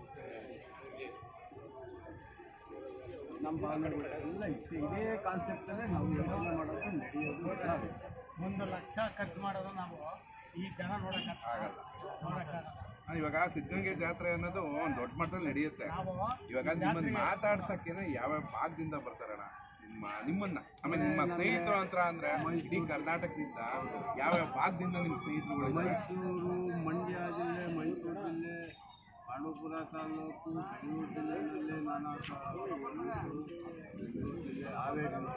ನಮ್ಮ ಭಾವನೆಗಳೆಲ್ಲ ಇತ್ತು ಇದೇ ಕಾನ್ಸೆಪ್ಟಲ್ಲೇ ನಾವು ಯೋಚನೆ ಮಾಡೋದು ನಡೆಯೋದು ಒಂದು ಲಕ್ಷ ಖರ್ಚು ಮಾಡೋದು ನಾವು ಈ ಜನ ನೋಡೋಕ್ಕಾಗಲ್ಲ ಆಗಲ್ಲ. ನೋಡೋಕ್ಕಾಗಲ್ಲ ಆ, ಇವಾಗ ಸಿದ್ಧಗಂಗೆ ಜಾತ್ರೆ ಅನ್ನೋದು ಒಂದು ದೊಡ್ಡ ಮಟ್ಟದಲ್ಲಿ ನಡೆಯುತ್ತೆ. ಇವಾಗ ಇವಾಗ ನಿಮ್ಮನ್ನು ಮಾತಾಡ್ಸಕ್ಕೇನೆ ಯಾವ್ಯಾವ ಭಾಗದಿಂದ ಬರ್ತಾರಣ್ಣ? ನಿಮ್ಮ ನಿಮ್ಮನ್ನ ಆಮೇಲೆ ನಿಮ್ಮ ಸ್ನೇಹಿತರು ಅಂತ ಅಂದ್ರೆ ಇಡೀ ಕರ್ನಾಟಕದಿಂದ ಯಾವ್ಯಾವ ಭಾಗದಿಂದ ನಿಮ್ಮ ಸ್ನೇಹಿತರುಗಳು ಮೈಸೂರು ಮಂಡ್ಯ ಜಿಲ್ಲೆ ಮೈಸೂರು ಜಿಲ್ಲೆ ಪಾಂಡವಪುರ ತಾಲೂಕು ಬೆಂಗಳೂರು ಜಿಲ್ಲೆಯಲ್ಲಿ ನಾನಾ ತಾಲೂಕು, ಬೆಂಗಳೂರು ಜಿಲ್ಲೆ ಹಾವೇರಿ ಅಂತ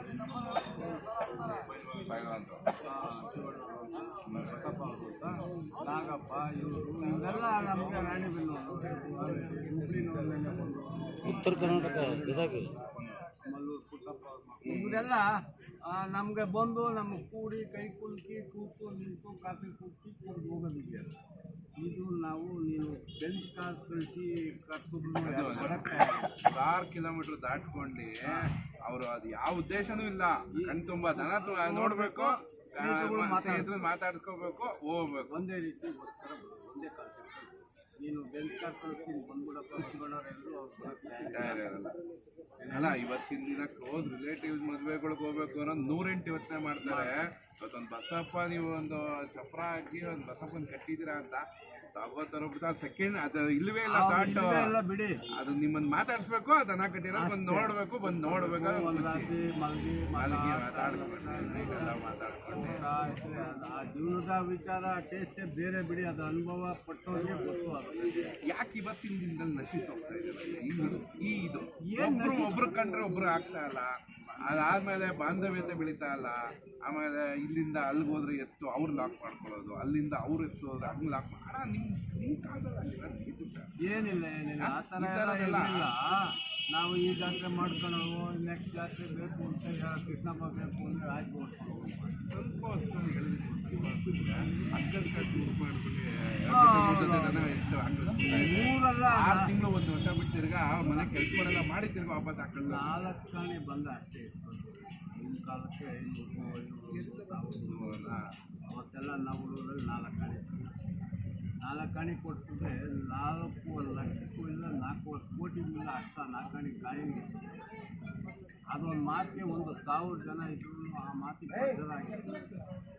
ಆ, ಶಿವಣ್ಣವರು ಅಂತ, ಬಸಪ್ಪ ಅವರು ಅಂತ, ನಾಗಪ್ಪ ಇವರು ಇವರೆಲ್ಲ ನಮಗೆ ರಾಣಿಬೆನ್ನೂರು ಹುಬ್ಳಿನವ್ರನ್ನೆಲ್ಲ ಬಂದು ಉತ್ತರ ಕರ್ನಾಟಕ ಗದಗ ಇವರೆಲ್ಲ ನಮಗೆ ಬಂದು ನಮಗೆ ಕೂಡಿ ಕೈ ಕುಲ್ಕಿ ಕೂತು ನಿಂತು ಕಾಫಿ ಕುಟ್ಟಿ ಕೂಡಿ ಹೋಗೋದಿದೆಯಲ್ಲ ಇದು ನಾವು ನೀವು ಬೆಂಚ್ ಕಾರ್ ಕಳಿಸಿ ಆರು ಕಿಲೋಮೀಟರ್ ದಾಟ್ಕೊಂಡು ಅವರು ಅದು ಯಾವ ಉದ್ದೇಶನೂ ಇಲ್ಲ. ಕಣ್ ತುಂಬಾ ದನ ನೋಡಬೇಕು. ಮಾತಾಡ್ಕೋಬೇಕು ಹೋಗ್ಬೇಕು. ಒಂದೇ ರೀತಿ ಒಂದೇ ಕಾನ್ಸೆಪ್ಟ್ ನೀನು ಬೆಂಚ್ ಕಾರ್ ಕಳಿಸ್ತೀನಿ ಬಂದ್ಬಿಡಪ್ಪ ಶಿವಣ್ಣವರೆಲ್ಲರೂ ಅವ್ರು. ಅಲ್ಲ ಇವತ್ತಿನ ದಿನ ಕ್ಲೋಸ್ ರಿಲೇಟಿವ್ಸ್ ಮದುವೆಗಳಿಗೆ ಹೋಗ್ಬೇಕು ಅನ್ನೋದು ನೂರೆಂಟು ಯೋಚನೆ ಮಾಡ್ತಾರೆ. ಇವತ್ತೊಂದು ಬಸಪ್ಪ ನೀವು ಒಂದು ಚಪ್ರ ಹಾಕಿ ಒಂದು ಬಸಪ್ಪನ ಕಟ್ಟಿದ್ದೀರಾ ಅಂತ ತಗೋತಾರ ಸೆಕೆಂಡ್ ಅದು ಇಲ್ಲವೇ ಇಲ್ಲ ತಾಟು ಬಿಡಿ. ಅದು ನಿಮ್ಮನ್ನ ಮಾತಾಡ್ಸ್ಬೇಕು ದನ ಕಟ್ಟಿರೋ ಬಂದು ನೋಡಬೇಕು ಬಂದು ನೋಡ್ಬೇಕು ಅದು ಮಾತಾಡ್ಕೊಂಡು ಆ ಜೀವನದ ವಿಚಾರ ಟೇಸ್ಟೇ ಬೇರೆ ಬಿಡಿ. ಅದು ಅನುಭವ ಪಟ್ಟೋರಿಗೆ ಗೊತ್ತು ಅದು. ಯಾಕೆ ಇವತ್ತಿನ ದಿನದಲ್ಲಿ ನಶಿಸ್ ಹೋಗ್ತಾ ಇದೆ ಈ ಇದು. ಏನ್ ಒಬ್ರು ಒಬ್ರು ಕಂಡ್ರೆ ಒಬ್ರು ಆಗ್ತಾ ಇಲ್ಲ. ಅದಾದ್ಮೇಲೆ ಬಾಂಧವ್ಯತೆ ಬೆಳೀತಾ ಇಲ್ಲ. ಆಮೇಲೆ ಇಲ್ಲಿಂದ ಅಲ್ಲಿಗೆ ಹೋದ್ರೆ ಎತ್ತು ಅವ್ರು ಲಾಕ್ ಮಾಡ್ಕೊಳ್ಳೋದು. ಅಲ್ಲಿಂದ ಅವ್ರು ಎತ್ತು ಹೋದ್ರೆ ಹಂಗೆ ಲಾಕ್ ಮಾಡ ನಿಮ್ ನಿಮ್ ಕಾಲದಲ್ಲಿ. ಏನಿಲ್ಲ ಏನಿಲ್ಲ. ಆ ಥರ ಎಲ್ಲ ಏನಿಲ್ಲ. ನಾವು ಈ ಜಾತ್ರೆ ಮಾಡ್ಕೊಳೋವು ನೆಕ್ಸ್ಟ್ ಜಾತ್ರೆ ಬೇಕು ಅಂತ ಕೃಷ್ಣಪ್ಪ ಬೇಕು ಅಂದರೆ ಆಯ್ತು ಮಾಡ್ಕೊಂಡು. ಸ್ವಲ್ಪ ಊರೆಲ್ಲ ಆರು ತಿಂಗಳು ಒಂದು ವರ್ಷ ಬಿಟ್ಟು ತಿರ್ಗಾ ಮನೆ ಕೆಲಸಗಳೆಲ್ಲ ಮಾಡಿ ತಿರ್ಗಿ ವಾಪಸ್ ಹಾಕೊಂಡು. ನಾಲ್ಕು ಕಾಣೆ ಬಂದ ಅಷ್ಟೇ ನಿಮ್ಮ ಕಾಲಕ್ಕೆ ಐನೂರು ಐನೂರು ಅವತ್ತೆಲ್ಲ ನಾವು ಹುಡುಗರಲ್ಲಿ ನಾಲ್ಕು ಕಾಣಿ ನಾಲ್ಕು ಕಾಣಿ ಕೊಟ್ಬಿಟ್ರೆ ನಾಲ್ಕು ಲಕ್ಷಕ್ಕೂ ಇಲ್ಲ ನಾಲ್ಕೂವರೆ ಕೋಟಿ ಇಲ್ಲ ಅಷ್ಟ ನಾಲ್ಕಾಣಿ ಕಾಯಿಗೆ ಅದೊಂದು ಮಾತಿಗೆ ಒಂದು ಸಾವಿರ ಜನ ಇದ್ರು ಆ ಮಾತಿಗೆ ಬದ್ಧರಾಗಿತ್ತು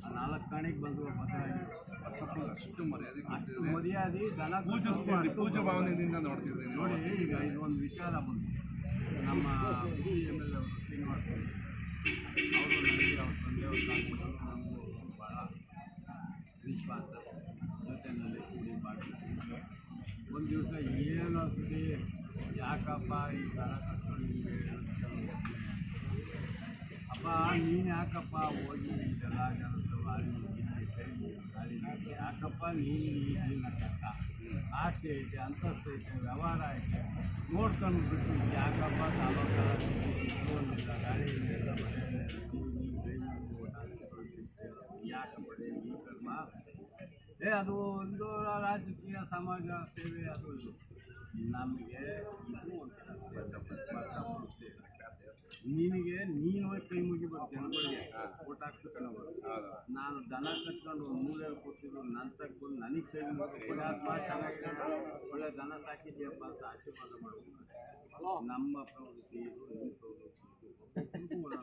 ಆ ನಾಲ್ಕು ಕಾಣಿಗೆ ಬಂದು ಬದ್ಧರಾಗಿತ್ತು ಅಷ್ಟು ಮರ್ಯಾದೆ ಅಷ್ಟು ಕೊಟ್ಟಿದ್ರೆ ಮರ್ಯಾದೆ ದನ ಪೂಜಿಸ್ಕೊಂಡು ಪೂಜೆ ಭಾವನೆಯಿಂದ ನೋಡ್ತಿದ್ರೆ ನೋಡಿ ಈಗ ಇದೊಂದು ವಿಚಾರ ಬಂತು. ನಮ್ಮ ಬಿ ಎಂ ಎಲ್ ಅವರು ಶ್ರೀನಿವಾಸ ಅವರು. ನನಗೆ ಅವ್ರ ನಮಗೂ ಭಾಳ ವಿಶ್ವಾಸ. ಒಂದು ದಿವಸ ಏನಾಗ್ತದೆ ಯಾಕಪ್ಪ ಈ ಥರ ಕರ್ಕೊಂಡು ಅಪ್ಪ ನೀನು ಯಾಕಪ್ಪ ಹೋಗಿ ಇದೆಲ್ಲ ಕೆಲಸ ಮಾಡಿ ಯಾಕಪ್ಪ ನೀನು ಈ ದಿನ ಕಷ್ಟ ಆಸ್ತಿ ಐತೆ ಅಂತಸ್ತು ಐತೆ ವ್ಯವಹಾರ ಐತೆ ನೋಡ್ಕೊಂಡು ಬಿಟ್ಟು ಯಾಕಪ್ಪ ತಾಲೂಕು ಗಾಡಿ ಇಲ್ಲ ಮನೆಯಲ್ಲಿ ಏ, ಅದು ಒಂದು ರಾಜಕೀಯ ಸಮಾಜ ಸೇವೆ, ಅದು ಇದು. ನಮಗೆ ನಿನಗೆ ನೀನು ಹೋಗಿ ಕೈ ಮುಗಿ ಬರ್ತೀನಿ ಓಟ್ ಹಾಕ್ಬೇಕು ನಾವು ನಾನು ದನ ಕಟ್ಕೊಂಡು ಕೊಟ್ಟಿದ್ರು ಕೂತಿದ್ದು ನನ್ನ ತಗೊಂಡು ನನಗೆ ಕೈ ಮುಗಿ ಒಳ್ಳೆ ದನ ಸಾಕಿದ್ಯಪ್ಪ ಅಂತ ಆಶೀರ್ವಾದ ಮಾಡಬೇಕು ನಮ್ಮ ಪ್ರವೃತ್ತಿ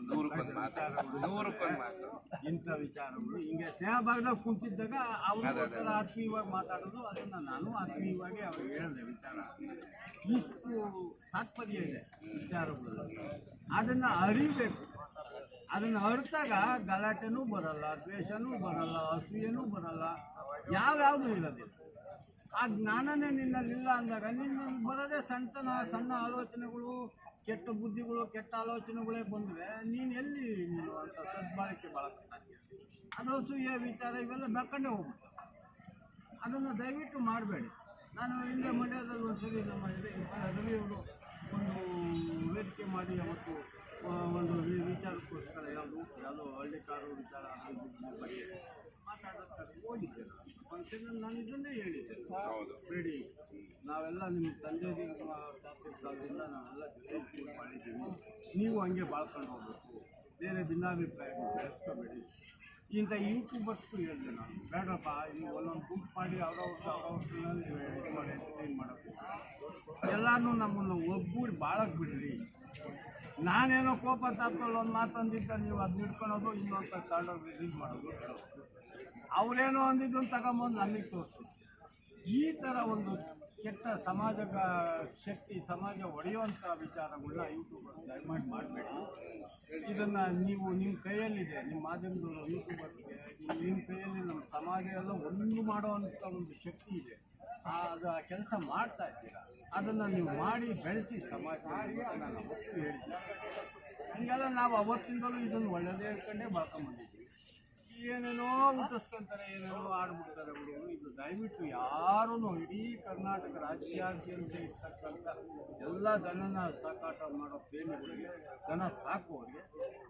ನೂರಕ್ಕೊಂದು ಮಾತು. ನೂರಕ್ಕೊಂದು ಮಾತು. ಇಂಥ ವಿಚಾರಗಳು. ಹಿಂಗೆ ಸ್ನೇಹ ಭಾಗದಾಗ ಕುಂತಿದ್ದಾಗ ಅವರು ಒಂಥರ ಆತ್ಮೀಯವಾಗಿ ಮಾತಾಡೋದು ಅದನ್ನು ನಾನು ಆತ್ಮೀಯವಾಗಿ ಅವ್ರಿಗೆ ಹೇಳಿದೆ ವಿಚಾರ. ಇಷ್ಟು ತಾತ್ಪರ್ಯ ಇದೆ ವಿಚಾರಗಳು. ಅದನ್ನು ಅರಿಬೇಕು. ಅದನ್ನು ಅರಿತಾಗ ಗಲಾಟೆನೂ ಬರಲ್ಲ ದ್ವೇಷನೂ ಬರಲ್ಲ ಅಸೂಯೆನೂ ಬರಲ್ಲ. ಯಾವ್ಯಾವುದೂ ಇರೋದಿಲ್ಲ. ಆ ಜ್ಞಾನನೇ ನಿನ್ನಲ್ಲಿಲ್ಲ ಅಂದಾಗ ನಿನ್ನ ಬರೋದೇ ಸಣ್ಣ ಸಣ್ಣ ಆಲೋಚನೆಗಳು, ಕೆಟ್ಟ ಬುದ್ಧಿಗಳು, ಕೆಟ್ಟ ಆಲೋಚನೆಗಳೇ ಬಂದರೆ ನೀನು ಎಲ್ಲಿ ಅಂತ ಸದ್ಬಾಳಿಕೆ ಬಾಳಕ್ಕೆ ಸಾಧ್ಯ. ಅದು ಸೂಯ ವಿಚಾರ, ಇವೆಲ್ಲ ಬೆಳ್ಕೊಂಡೇ ಹೋಗ್ಬೇಕು ಅದನ್ನು ದಯವಿಟ್ಟು ಮಾಡಬೇಡಿ. ನಾನು ಹಿಂದೆ ಮಂಡ್ಯದಲ್ಲಿ ಒಂದ್ಸರಿ ನಮ್ಮ ರವಿಯವರು ಒಂದು ವೇದಿಕೆ ಮಾಡಿ ಅವತ್ತು ಒಂದು ವಿಚಾರಕ್ಕೋಸ್ಕರ ಯಾವುದು ಯಾವುದೋ ಹಳ್ಳಿ ಕಾರು ವಿಚಾರ ಅದು ಇದು ಬಗ್ಗೆ ಮಾತಾಡೋದಕ್ಕೆ ಹೋಗಿದ್ದೆ ನಾನು. ಫಂಕ್ಷನಲ್ಲಿ ನಾನು ಇದನ್ನೇ ಹೇಳಿದ್ದೆ. ಹೌದು. ರೆಡಿ ನಾವೆಲ್ಲ ನಿಮ್ಮ ತಂದೆ ಜಾಸ್ತಿ ಕಾಲದಿಂದ ನಾವೆಲ್ಲ ಜೊತೆ ಕೂಡಿ ಮಾಡಿದ್ದೀವಿ. ನೀವು ಹಂಗೆ ಬಾಳ್ಕೊಂಡು ಹೋಗ್ಬೇಕು. ಬೇರೆ ಭಿನ್ನಾಭಿಪ್ರಾಯ ಬೆಳೆಸ್ಕೋಬೇಡಿ. ಇಂಥ ಯೂಟ್ಯೂಬರ್ಸ್ಗೂ ಹೇಳಿದೆ ನಾನು ಬೇಡಪ್ಪ ನೀವು ಒಂದೊಂದು ಬುಕ್ ಮಾಡಿ ಅವ್ರವ್ರದ್ದು ಅವ್ರವ್ರದ್ದು ಮಾಡಿ ಎಂಟರ್ಟೈನ್ ಮಾಡೋಕ್ಕೆ. ಎಲ್ಲರೂ ನಮ್ಮನ್ನು ಒಗ್ಗೂಡಿ ಬಾಳಕ್ಕೆ ಬಿಡ್ರಿ ನಾನೇನೋ ಕೋಪ ತಾಪದಲ್ಲಿ ಒಂದು ಮಾತಂದಿದ್ದ ನೀವು ಅದನ್ನ ಇಟ್ಕೊಳೋದು ಇನ್ನೊಂದು ತಗೊಂಡೋಗಿ ರಿಲೀಸ್ ಮಾಡೋದು. ಅವರೇನೋ ಅಂದಿದ್ದು ತಗೊಂಬಂದು ನನಗೆ ತೋರಿಸಿ. ಈ ಥರ ಒಂದು ಕೆಟ್ಟ ಸಮಾಜ ಶಕ್ತಿ, ಸಮಾಜ ಒಡೆಯುವಂಥ ವಿಚಾರಗಳನ್ನ ಯೂಟ್ಯೂಬರ್ಸ್ ದಯಮಾಡಿ ಮಾಡಬೇಡಿ. ಇದನ್ನು ನೀವು ನಿಮ್ಮ ಕೈಯಲ್ಲಿದೆ ನಿಮ್ಮ ಮಾಧ್ಯಮದವರು, ಯೂಟ್ಯೂಬರ್ಸ್ಗೆ ನಿಮ್ಮ ಕೈಯಲ್ಲಿ ನಮ್ಮ ಸಮಾಜ ಎಲ್ಲ ಒಂದು ಮಾಡುವಂಥ ಒಂದು ಶಕ್ತಿ ಇದೆ. ಅದು ಆ ಕೆಲಸ ಮಾಡ್ತಾ ಇದ್ದೀರಾ? ಅದನ್ನು ನೀವು ಮಾಡಿ ಬೆಳೆಸಿ ಸಮಾಜ ನಾನು ಅವತ್ತು ಹೇಳಿದ್ದೆ ಹೀಗೆಲ್ಲ ನಾವು ಅವತ್ತಿಂದಲೂ ಇದನ್ನು ಒಳ್ಳೆಯದೇ ಹೇಳ್ಕೊಂಡೇ ಬಾಳ್ಕೊಂಬಂದಿದ್ವಿ ಏನೇನೋ ಹುಟ್ಟಿಸ್ಕೊಂತಾರೆ ಏನೇನೋ ಆಡ್ಬಿಡ್ತಾರೆ ಹುಡುಗರು ಇದು ದಯವಿಟ್ಟು ಯಾರೂ ಇಡೀ ಕರ್ನಾಟಕ ರಾಜ್ಯಾದ್ಯಂತ ಇರ್ತಕ್ಕಂಥ ಎಲ್ಲ ದನನ ಸಾಕಾಟ ಮಾಡೋ ಪ್ರೇಮಿಗಳಿಗೆ ದನ ಸಾಕುವವರಿಗೆ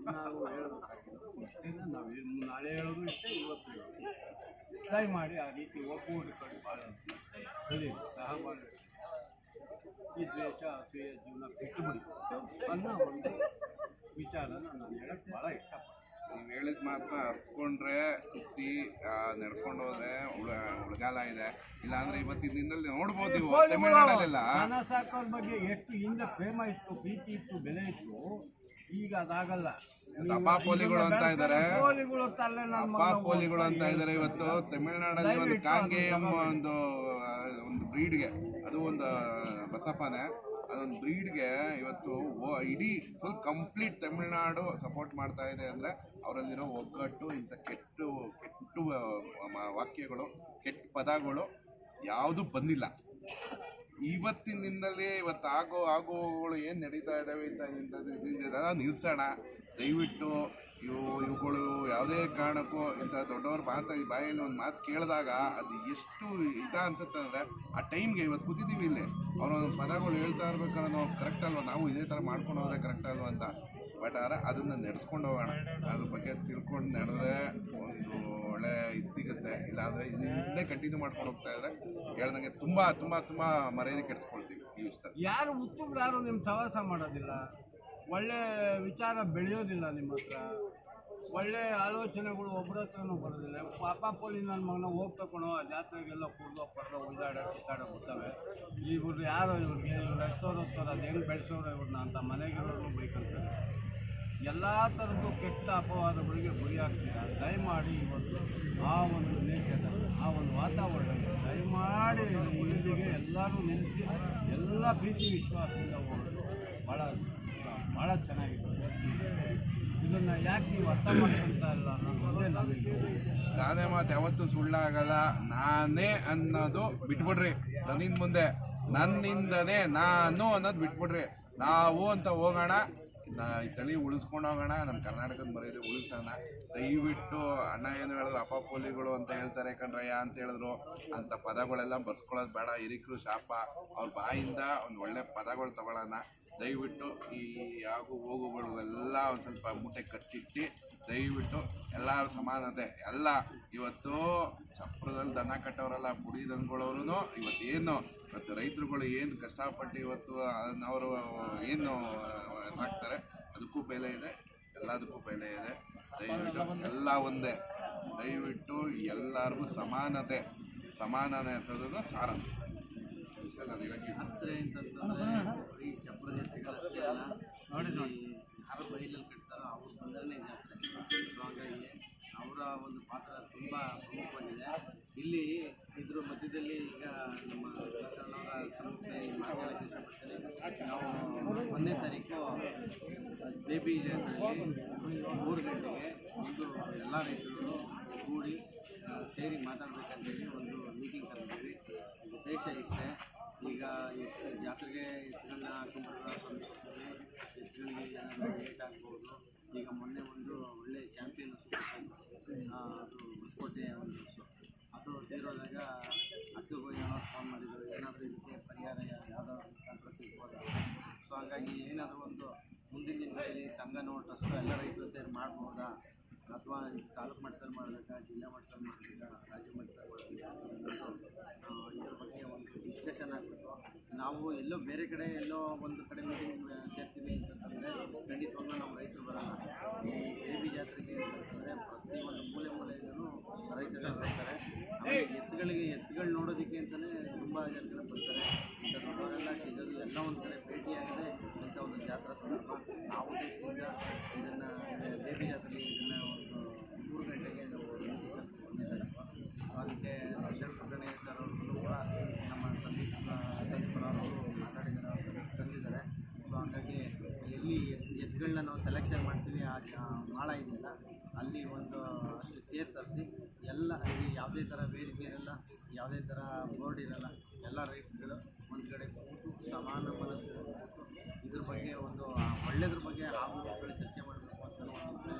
ನಾವು ಹೇಳಬೇಕಾಗಿರೋದು ಇಷ್ಟೇ, ನಾವು ನಾಳೆ ಹೇಳೋದು ಇಷ್ಟೇ, ಇವತ್ತು ಟ್ರೈ ದಯಮಾಡಿ ಆ ರೀತಿ ಒಗ್ಗೂಡಿಕೊಂಡು ಭಾಳ ಸಹ ಸಹಬಾಳ್ವೆ ಈ ದ್ವೇಷ, ಅಸೂಯ, ಜೀವನ ಬಿಟ್ಟು ಬಿಡಿ. ಅನ್ನೋ ಒಂದು ವಿಚಾರನ ನಾನು ಹೇಳಕ್ಕೆ ಭಾಳ ಇಷ್ಟಪಡ್ತೀನಿ. ನೀವು ಹೇಳಿದ ಮಾತನ್ನ ಅರ್ಕೊಂಡ್ರೆ ಸುತ್ತಿ ನಡ್ಕೊಂಡು ಹೋದ್ರೆ ಉಳ ಉಳಗಾಲ ಇದೆ. ಇಲ್ಲಾಂದ್ರೆ ಇವತ್ತಿನ ದಿನದಲ್ಲಿ ನೋಡ್ಬೋದು ನೀವು ತಮಿಳ್ನಾಡಲ್ಲೆಲ್ಲ. ದನ ಸಾಕೋರ್ ಬಗ್ಗೆ ಎಷ್ಟು ಹಿಂದೆ ಪ್ರೇಮ ಇತ್ತು ಪ್ರೀತಿ ಇತ್ತು ಬೆಲೆ ಇತ್ತು ಈಗ ಅದಾಗಲ್ಲ. ಪಾಪೋಲಿಗಳು ಅಂತ ಇದ್ದಾರೆ. ಪೋಲಿಗಳು ತಲೆ ನನ್ನ ಅಪ್ಪ ಪೋಲಿಗಳು ಅಂತ ಇದ್ದಾರೆ ಇವತ್ತು ತಮಿಳ್ನಾಡಲ್ಲಿ ಒಂದು ದಯವಿಟ್ಟು ಕಾಂಗೆ ಅದನ್ನ ಎಂಬ ಒಂದು ಒಂದು ಬ್ರೀಡ್ಗೆ. ಅದು ಒಂದು ಬಸಪ್ಪನೆ. ಅದೊಂದು ಬ್ರೀಡ್ಗೆ ಇವತ್ತು ಇಡೀ ಫುಲ್ ಕಂಪ್ಲೀಟ್ ತಮಿಳ್ನಾಡು ಸಪೋರ್ಟ್ ಮಾಡ್ತಾ ಇದೆ ಅಂದರೆ ಅವರಲ್ಲಿರೋ ಒಗ್ಗಟ್ಟು ಇಂಥ ಕೆಟ್ಟು ಕೆಟ್ಟು ವಾಕ್ಯಗಳು ಕೆಟ್ಟ ಪದಗಳು ಯಾವುದು ಬಂದಿಲ್ಲ. ಇವತ್ತಿನ ದಿನದಲ್ಲಿ ಇವತ್ತು ಆಗೋ ಆಗೋಗಳು ಏನು ನಡೀತಾ ಇದ್ದಾವೆ ಇದೆಲ್ಲ ನಿಲ್ಸೋಣ. ದಯವಿಟ್ಟು ಇವು ಇವುಗಳು ಯಾವುದೇ ಕಾರಣಕ್ಕೂ ಇಂಥ ದೊಡ್ಡವ್ರ ಮಾತ ಈ ಬಾಯಲ್ಲಿ ಒಂದು ಮಾತು ಕೇಳಿದಾಗ ಅದು ಎಷ್ಟು ಇದ ಅನ್ಸುತ್ತೆ ಅಂದರೆ ಆ ಟೈಮ್ಗೆ ಇವತ್ತು ಕೂತಿದ್ದೀವಿ ಇಲ್ಲಿ. ಅವರೊಂದು ಪದಗಳು ಹೇಳ್ತಾ ಇರ್ಬೇಕಾದ್ರೆ ನಾವು ಕರೆಕ್ಟ್ ಅಲ್ವಾ? ನಾವು ಇದೇ ಥರ ಮಾಡ್ಕೊಂಡು ಹೋದ್ರೆ ಕರೆಕ್ಟ್ ಅಲ್ವಾ ಅಂತ. ಬಟ್ ಆದರೆ ಅದನ್ನು ನಡೆಸ್ಕೊಂಡು ಹೋಗೋಣ. ಅದ್ರ ಬಗ್ಗೆ ತಿಳ್ಕೊಂಡು ನಡೆದ್ರೆ ಒಂದು ಒಳ್ಳೆ ಇದು ಸಿಗುತ್ತೆ. ಇಲ್ಲಾಂದರೆ ಇದನ್ನೇ ಕಂಟಿನ್ಯೂ ಮಾಡ್ಕೊಂಡು ಹೋಗ್ತಾ ಇದ್ರೆ ಹೇಳ್ದಂಗೆ ತುಂಬ ತುಂಬ ತುಂಬ ಮರ್ಯಾದೆ ಕೆಡಿಸ್ಕೊಳ್ತೀವಿ ಈ ವಿಷಯ ಯಾರು ಯಾರು ನಿಮ್ಮ ಸಹವಾಸ ಮಾಡೋದಿಲ್ಲ? ಒಳ್ಳೆ ವಿಚಾರ ಬೆಳೆಯೋದಿಲ್ಲ ನಿಮ್ಮ ಹತ್ರ. ಒಳ್ಳೆ ಆಲೋಚನೆಗಳು ಒಬ್ಬರ ಹತ್ರನೂ ಬರೋದಿಲ್ಲ. ಪಾಪ ಪೋಲಿ ನನ್ನ ಮಗನ ಹೋಗಿ ತಗೊಂಡು ಆ ಜಾತ್ರೆಗೆಲ್ಲ ಕುಡ್ದು ಪಡ್ದೋ ಉಳ್ಳಾಡ ಕಿತ್ತಾಡ ಬರ್ತವೆ ಇವ್ರು ಯಾರೋ ಇವ್ರಿಗೆ, ಇವ್ರು ಎಷ್ಟೋರು ಹೋಗ್ತಾರೆ, ಅದು ಹೆಂಗೆ ಬೆಳೆಸೋರು ಇವ್ರನ್ನ ಅಂತ ಮನೆಗಿರೋರು ಬೈಕಂತಾರೆ. ಎಲ್ಲ ಥರದ್ದು ಕೆಟ್ಟ ಅಪವಾದಗಳಿಗೆ ಗುರಿಯಾಗ್ತೀರ ದಯಮಾಡಿ ಇವತ್ತು ಆ ಒಂದು ನೇಚರ್ ಆ ಒಂದು ವಾತಾವರಣ ದಯಮಾಡಿ ಇಲ್ಲಿಗೆ ಎಲ್ಲರೂ ನೆನೆಸಿ ಎಲ್ಲ ಪ್ರೀತಿ ವಿಶ್ವಾಸದಿಂದ ಹೋಗೋದು ಭಾಳ ಭಾಳ ಚೆನ್ನಾಗಿತ್ತು. ಇದನ್ನು ಯಾಕೆ ನೀವು ಅರ್ಥ ಮಾಡ್ಕೊಂತ ಇಲ್ಲ ಅನ್ನೋದು ನಮಗೆ ಗಾದೆ ಮಾತು ಯಾವತ್ತೂ ಸುಳ್ಳಾಗಲ್ಲ. ನಾನೇ ಅನ್ನೋದು ಬಿಟ್ಬಿಡ್ರಿ. ನನ್ನಿಂದ ಮುಂದೆ ನನ್ನಿಂದನೇ ನಾನು ಅನ್ನೋದು ಬಿಟ್ಬಿಡ್ರಿ. ನಾವು ಅಂತ ಹೋಗೋಣ. ನಾ ಈ ತಳಿ ಉಳಿಸ್ಕೊಂಡು ಹೋಗೋಣ ನಮ್ಮ ಕರ್ನಾಟಕದ ಮರ್ಯಾದೆ ಉಳಿಸೋಣ. ದಯವಿಟ್ಟು ಅಣ್ಣ ಏನು ಹೇಳಿದ್ರು, ಅಪ್ಪ ಪೋಲಿಗಳು ಅಂತ ಹೇಳ್ತಾರೆ ಕಣ್ರಯ್ಯ ಅಂತ ಹೇಳಿದ್ರು. ಅಂಥ ಪದಗಳೆಲ್ಲ ಬರ್ಸ್ಕೊಳ್ಳೋದು ಬೇಡ, ಹಿರಿಕರು ಶಾಪ. ಅವ್ರ ಬಾಯಿಂದ ಒಂದು ಒಳ್ಳೆ ಪದಗಳು ತಗೊಳ್ಳೋಣ. ದಯವಿಟ್ಟು ಈ ಆಗು ಹೋಗುಗಳು ಎಲ್ಲ ಒಂದು ಸ್ವಲ್ಪ ಮೂಟೆ ಕಟ್ಟಿಟ್ಟು ದಯವಿಟ್ಟು ಎಲ್ಲರೂ ಸಮಾನತೆ. ಎಲ್ಲ, ಇವತ್ತು ಚಪ್ರದಲ್ಲಿ ದನ ಕಟ್ಟೋರೆಲ್ಲ, ಬುಡಿ ದನಗಳವ್ರು ಇವತ್ತೇನು ಇವತ್ತು ರೈತರುಗಳು ಏನು ಕಷ್ಟಪಟ್ಟು ಇವತ್ತು ಅವರು ಏನು ಹಾಕ್ತಾರೆ, ಅದಕ್ಕೂ ಬೆಲೆ ಇದೆ, ಎಲ್ಲದಕ್ಕೂ ಬೆಲೆ ಇದೆ. ದಯವಿಟ್ಟು ಎಲ್ಲ ಒಂದೇ. ದಯವಿಟ್ಟು ಎಲ್ಲರಿಗೂ ಸಮಾನತೆ ಸಮಾನತೆ ಅಂತದನ್ನು ಸಾರ. ಅಲ್ಲ ನೋಡಿ ಯಾರು ಕಟ್ತಾರೋ ಅವರ ಒಂದು ಪಾತ್ರ ತುಂಬ ಪ್ರಮುಖವಾಗಿದೆ. ಇಲ್ಲಿ ಇದ್ರ ಮಧ್ಯದಲ್ಲಿ ಈಗ ನಮ್ಮ ನಾವು ಒಂದನೇ ತಾರೀಕು, ಬೇಬಿ ಜಾತ್ರೆಯಲ್ಲಿ ಮೂರು ಗಂಟೆಗೆ ಒಂದು ಎಲ್ಲ ರೈತರು ಕೂಡಿ ಸೇರಿ ಮಾತಾಡಬೇಕಂತೇಳಿ ಒಂದು ಮೀಟಿಂಗ್ ಕರೆದಿದ್ದೀವಿ. ಉದ್ದೇಶ ಇಷ್ಟೇ ಈಗ ಜಾತ್ರೆಗೆ ಎತ್ತುಗಳನ್ನ ಹಾಕೊಂಡ್ಬರೋ ಸಂದರ್ಭದಲ್ಲಿ ಲೇಟ್ ಆಗ್ಬೋದು. ಈಗ ಮೊನ್ನೆ ಒಂದು ಒಳ್ಳೆ ಚಾಂಪಿಯನ್ ಅದು ಹೊಸಕೋಟೆ ಒಂದು ಸೇರೋದಾಗ ಅದು ಹೋಗಿ ಹತ್ತಿಗೆ ಏನೋ ಫೋನ್ ಮಾಡಿದ್ರು ಏನಾದರೂ ಇದಕ್ಕೆ ಪರಿಹಾರ ಯಾವುದೋ ಮುಖಾಂತರ ಸಿಗ್ಬೋದಾ ಸೊ ಹಾಗಾಗಿ ಏನಾದರೂ ಒಂದು ಮುಂದಿನ ದಿನಗಳಲ್ಲಿ ಸಂಘ ನೋಟಷ್ಟು ಎಲ್ಲ ರೈತರು ಸೇರಿ ಮಾಡ್ಬೋದಾ? ಅಥವಾ ತಾಲೂಕು ಮಟ್ಟದಲ್ಲಿ ಮಾಡಬೇಕಾ, ಜಿಲ್ಲಾ ಮಟ್ಟದಲ್ಲಿ ಮಾಡಬೇಕಾ, ರಾಜ್ಯ ಮಟ್ಟದಲ್ಲಿ ಇದ್ರ ಬಗ್ಗೆ ಒಂದು ಡಿಸ್ಕಷನ್ ಆಗಬೇಕು. ನಾವು ಎಲ್ಲೋ ಬೇರೆ ಕಡೆ ಎಲ್ಲೋ ಒಂದು ಕಡೆ ಮೀಟಿಂಗ್ ಸೇರ್ತೀವಿ ಅಂತಂದರೆ, ಖಂಡಿತವಾಗ್ಲೂ ನಮ್ಮ ರೈತರು ಬರಲ್ಲ. ಈ ಬೇಬಿ ಜಾತ್ರೆಗೆ ಅಂತಂದರೆ ಪ್ರತಿಯೊಂದು ಮೂಲೆ ಮೂಲೆಯಿಂದಲೂ ರೈತರು ಬರ್ತಾರೆ. ಎತ್ತುಗಳಿಗೆ, ಎತ್ತುಗಳು ನೋಡೋದಕ್ಕೆ ಅಂತಲೇ ತುಂಬ ಜನಗಳು ಬರ್ತಾರೆ. ಎಲ್ಲ ಒಂದು ಕಡೆ ಭೇಟಿಯಾಗದೆ ಇಂಥ ಒಂದು ಜಾತ್ರಾ ಸಂದರ್ಭ ನಾವು ದೇಶದಿಂದ ಇದನ್ನು ಜಾತ್ರೆಗೆ ಇದನ್ನು ಒಂದು ಮೂರು ಗಂಟೆಗೆ ನಾವು. ಅದಕ್ಕೆ ದರ್ಶನ್ ಪುಟ್ಟಣೆ ಸರ್ ಅವರು ಕೂಡ ನಮ್ಮ ಸಂದೀಪ್ ಸಂದೀಪನವರು ಮಾತಾಡಿದ್ದಾರೆ, ತಂದಿದ್ದಾರೆ ಸೊ ಹಾಗಾಗಿ ಎಲ್ಲಿ ಎತ್- ಎತ್ತುಗಳನ್ನ ನಾವು ಸೆಲೆಕ್ಷನ್ ಮಾಡ್ತೀವಿ, ಆ ಮಾಳ ಇದೆಯಲ್ಲ, ಅಲ್ಲಿ ಒಂದು ಅಷ್ಟು ಚೇರ್ ತರಿಸಿ, ಎಲ್ಲ ಅಲ್ಲಿ ಯಾವುದೇ ಥರ ವೇದಿಕೆ ಇರಲ್ಲ, ಯಾವುದೇ ಥರ ಬೋರ್ಡ್ ಇರಲ್ಲ, ಎಲ್ಲ ರೈತರುಗಳು ಒಂದು ಕಡೆ ಕೂತು ಸಮಾನ ಮನಸ್ಸು ಕೂತು ಇದ್ರ ಬಗ್ಗೆ ಒಂದು ಒಳ್ಳೆಯದ್ರ ಬಗ್ಗೆ ಹಾಗೂ ಮಕ್ಕಳು ಚರ್ಚೆ ಮಾಡಬೇಕು ಅಂತ ಒಂದು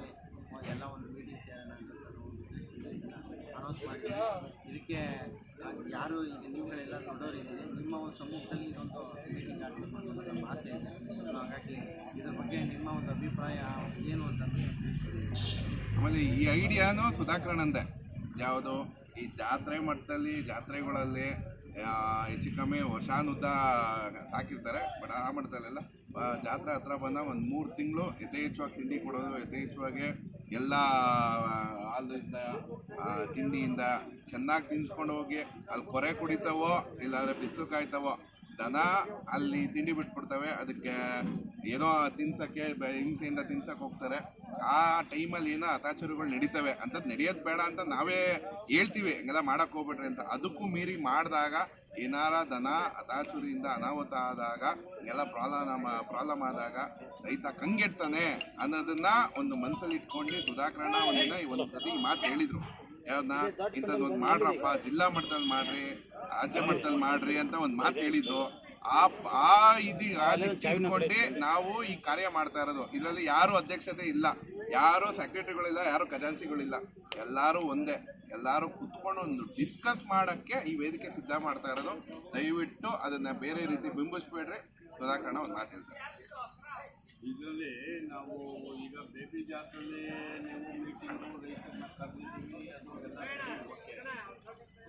ಎಲ್ಲ ಒಂದು ಮೀಟಿಂಗ್ ಸೇರೋಣ ಅಂತ ನಾನು ಒಂದು ಉದ್ದೇಶದಿಂದ ಇದನ್ನು ಅನೌನ್ಸ್ ಮಾಡ್ತೀವಿ ಇದಕ್ಕೆ ಯಾರು ಈಗ ನೀವುಗಳೆಲ್ಲ ದೊಡ್ಡವರಿದ್ದೀರಿ, ನಿಮ್ಮ ಒಂದು ಸಮ್ಮುಖದಲ್ಲಿ ಇದೊಂದು ಮೀಟಿಂಗ್ ಆಗಬೇಕು ಅಂತ ನಮ್ಮ ಆಸೆ ಇದೆ. ಹಾಗಾಗಿ ಇದ್ರ ಬಗ್ಗೆ ನಿಮ್ಮ ಒಂದು ಅಭಿಪ್ರಾಯ ಏನು ಅಂತ ಆಮೇಲೆ ಈ ಐಡಿಯಾನು ಸುಧಾಕರಣಂದೆ ಯಾವುದು? ಈ ಜಾತ್ರೆ ಮಟ್ಟದಲ್ಲಿ, ಜಾತ್ರೆಗಳಲ್ಲಿ ಹೆಚ್ಚು ಕಮ್ಮಿ ವರ್ಷಾನುದ್ದ ಸಾಕಿರ್ತಾರೆ ಬಟ್ ಆ ಮಾಡ್ತಾರೆಲ್ಲ ಜಾತ್ರೆ ಹತ್ರ ಬಂದ ಒಂದು ಮೂರು ತಿಂಗಳು ಯಥೇಚ್ಛವಾಗಿ ತಿಂಡಿ ಕೊಡೋದು, ಯಥೇಚ್ಛವಾಗಿ ಎಲ್ಲ ಹಾಲಿಂದ ತಿಂಡಿಯಿಂದ ಚೆನ್ನಾಗಿ ತಿನ್ಸ್ಕೊಂಡು ಹೋಗಿ ಅಲ್ಲಿ ಕೊರೆ ಕುಡಿತಾವೋ, ಇಲ್ಲಾಂದ್ರೆ ಬಿಸಿಲು ಕಾಯ್ತಾವೋ ದನ ಅಲ್ಲಿ ತಿಂಡಿ ಬಿಟ್ಬಿಡ್ತವೆ. ಅದಕ್ಕೆ ಏನೋ ತಿನ್ಸಕ್ಕೆ ಹಿಂಸೆಯಿಂದ ತಿನ್ಸಕ್ಕೆ ಹೋಗ್ತಾರೆ. ಆ ಟೈಮಲ್ಲಿ ಏನೋ ಅತಾಚಾರಗಳು ನಡೀತವೆ. ಅಂಥದ್ದು ನಡೆಯೋದು ಬೇಡ ಅಂತ ನಾವೇ ಹೇಳ್ತೀವಿ. ಹಂಗೆಲ್ಲ ಮಾಡಕ್ಕೆ ಹೋಗ್ಬಿಟ್ರಿ ಅಂತ. ಅದಕ್ಕೂ ಮೀರಿ ಮಾಡಿದಾಗ ಏನಾರ ದನ ಅತಾಚುರಿಯಿಂದ ಅನಾಹುತ ಆದಾಗ ಎಲ್ಲ ಪ್ರಾಬ್ಲಮ್ ಪ್ರಾಬ್ಲಮ್ ಆದಾಗ ರೈತ ಕಂಗೆಡ್ತಾನೆ ಅನ್ನೋದನ್ನ ಒಂದು ಮನಸ್ಸಲ್ಲಿ ಇಟ್ಕೊಂಡು ಸುಧಾಕರಣ ಒಂದಿನ ಈ ಒಂದು ಸತಿ ಮಾತು ಹೇಳಿದ್ರು. ಯಾವ್ದನ್ನ ಇಂಥದ್ದು ಒಂದು ಮಾಡ್ರಪ್ಪ ಜಿಲ್ಲಾ ಮಟ್ಟದಲ್ಲಿ ಮಾಡ್ರಿ ರಾಜ್ಯ ಮಟ್ಟದಲ್ಲಿ ಮಾಡ್ರಿ ಅಂತ ಒಂದು ಮಾತು ಹೇಳಿದ್ರು ಆ ಆ ಇದು ತಿಳ್ಕೊಂಡೆ ನಾವು ಈ ಕಾರ್ಯ ಮಾಡ್ತಾ ಇರೋದು. ಇದರಲ್ಲಿ ಯಾರು ಅಧ್ಯಕ್ಷತೆ ಇಲ್ಲ ಯಾರು ಸೆಕ್ರೆಟರಿಗಳಿಲ್ಲ ಯಾರು ಖಜಾನ್ಸಿಗಳಿಲ್ಲ ಎಲ್ಲರೂ ಒಂದೇ. ಎಲ್ಲರೂ ಕುತ್ಕೊಂಡು ಒಂದು ಡಿಸ್ಕಸ್ ಮಾಡಕ್ಕೆ ಈ ವೇದಿಕೆ ಸಿದ್ಧ ಮಾಡ್ತಾ ಇರೋದು. ದಯವಿಟ್ಟು ಅದನ್ನ ಬೇರೆ ರೀತಿ ಬಿಂಬಿಸ್ಬೇಡ್ರಿ. ಸುಧಾಕರಣ ಒಂದು ಮಾತು ಹೇಳ್ತಾರೆ. ಇದರಲ್ಲಿ ನಾವು ಈಗ ಬೇಬಿ ಜಾತ್ರೆಯಲ್ಲಿ ನೀವು ಮೀಟಿಂಗು ರೈತರನ್ನ ಕರೆದಿದ್ದೀವಿ ಅದು ಎಲ್ಲ ಸರಿ, ಓಕೆ.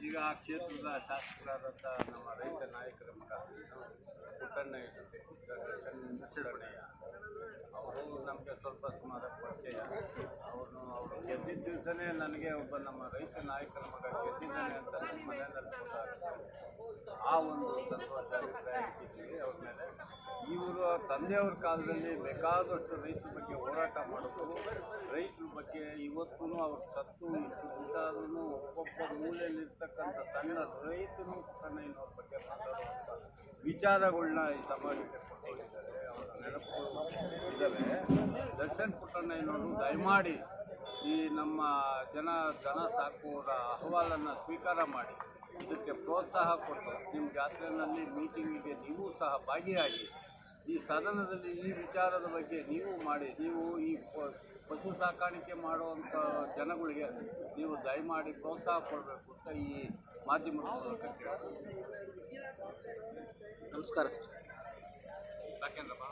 ಈಗ ಆ ಕ್ಷೇತ್ರದ ಶಾಸಕರಾದಂಥ ನಮ್ಮ ರೈತ ನಾಯಕರ ಪುಟ್ಟಣ್ಣಯ್ಯ ಅವರು ನಮಗೆ ಸ್ವಲ್ಪ ಸುಮಾರು ಪರಿಚಯ. ಅವರು ಅವರು ಗೆದ್ದಿದ್ದ ದಿವಸನೇ ನನಗೆ ಒಬ್ಬ ನಮ್ಮ ರೈತ ನಾಯಕರ ಮಗ ಗೆದ್ದಿದ್ದಾನೆ ಅಂತ ನಮ್ಮ ಮನೆಯಲ್ಲಿ ಆ ಒಂದು ಸಂತೋಷ, ಅಭಿಪ್ರಾಯ ಅವ್ರ ಮೇಲೆ ಇವರು ತಂದೆಯವ್ರ ಕಾಲದಲ್ಲಿ ಬೇಕಾದಷ್ಟು ರೈತರ ಬಗ್ಗೆ ಹೋರಾಟ ಮಾಡಿದ್ರು. ರೈತರ ಬಗ್ಗೆ ಇವತ್ತೂ ಅವ್ರ ಸತ್ತು ಇಷ್ಟು ದಿವಸ ಆದ್ರೂ ಒಬ್ಬೊಬ್ಬ ಮೂಲೆಯಲ್ಲಿರ್ತಕ್ಕಂಥ ಸಣ್ಣ ರೈತರು ಪುಟ್ಟಣ್ಣಯ್ಯನವ್ರ ಬಗ್ಗೆ ಮಾತಾಡುವಂಥ ವಿಚಾರಗಳನ್ನ ಈ ಸಮಾಜಕ್ಕೆ ಕೊಟ್ಟಿದ್ದಾರೆ ಅವರ ಇದ್ದಾವೆ ದರ್ಶನ್ ಪುಟ್ಟಣ್ಣಯ್ಯನವರು ದಯಮಾಡಿ ಈ ನಮ್ಮ ಜನ ಜನ ಸಾಕುವವರ ಅಹವಾಲನ್ನು ಸ್ವೀಕಾರ ಮಾಡಿ. ಇದಕ್ಕೆ ಪ್ರೋತ್ಸಾಹ ಕೊಟ್ಟು ನಿಮ್ಮ ಜಾತ್ರೆಯಲ್ಲಿ ಮೀಟಿಂಗಿಗೆ ನೀವು ಸಹ ಭಾಗಿಯಾಗಿ ಈ ಸದನದಲ್ಲಿ ಈ ವಿಚಾರದ ಬಗ್ಗೆ ನೀವು ಮಾಡಿ ನೀವು ಈ ಪಶು ಸಾಕಾಣಿಕೆ ಮಾಡುವಂಥ ಜನಗಳಿಗೆ ನೀವು ದಯಮಾಡಿ ಪ್ರೋತ್ಸಾಹ ಕೊಡಬೇಕು ಅಂತ ಈ ಮಾಧ್ಯಮದ ಮೂಲಕ. ನಮಸ್ಕಾರ ಸರ್ ಯಾಕೆಂದ್ರಪ್ಪ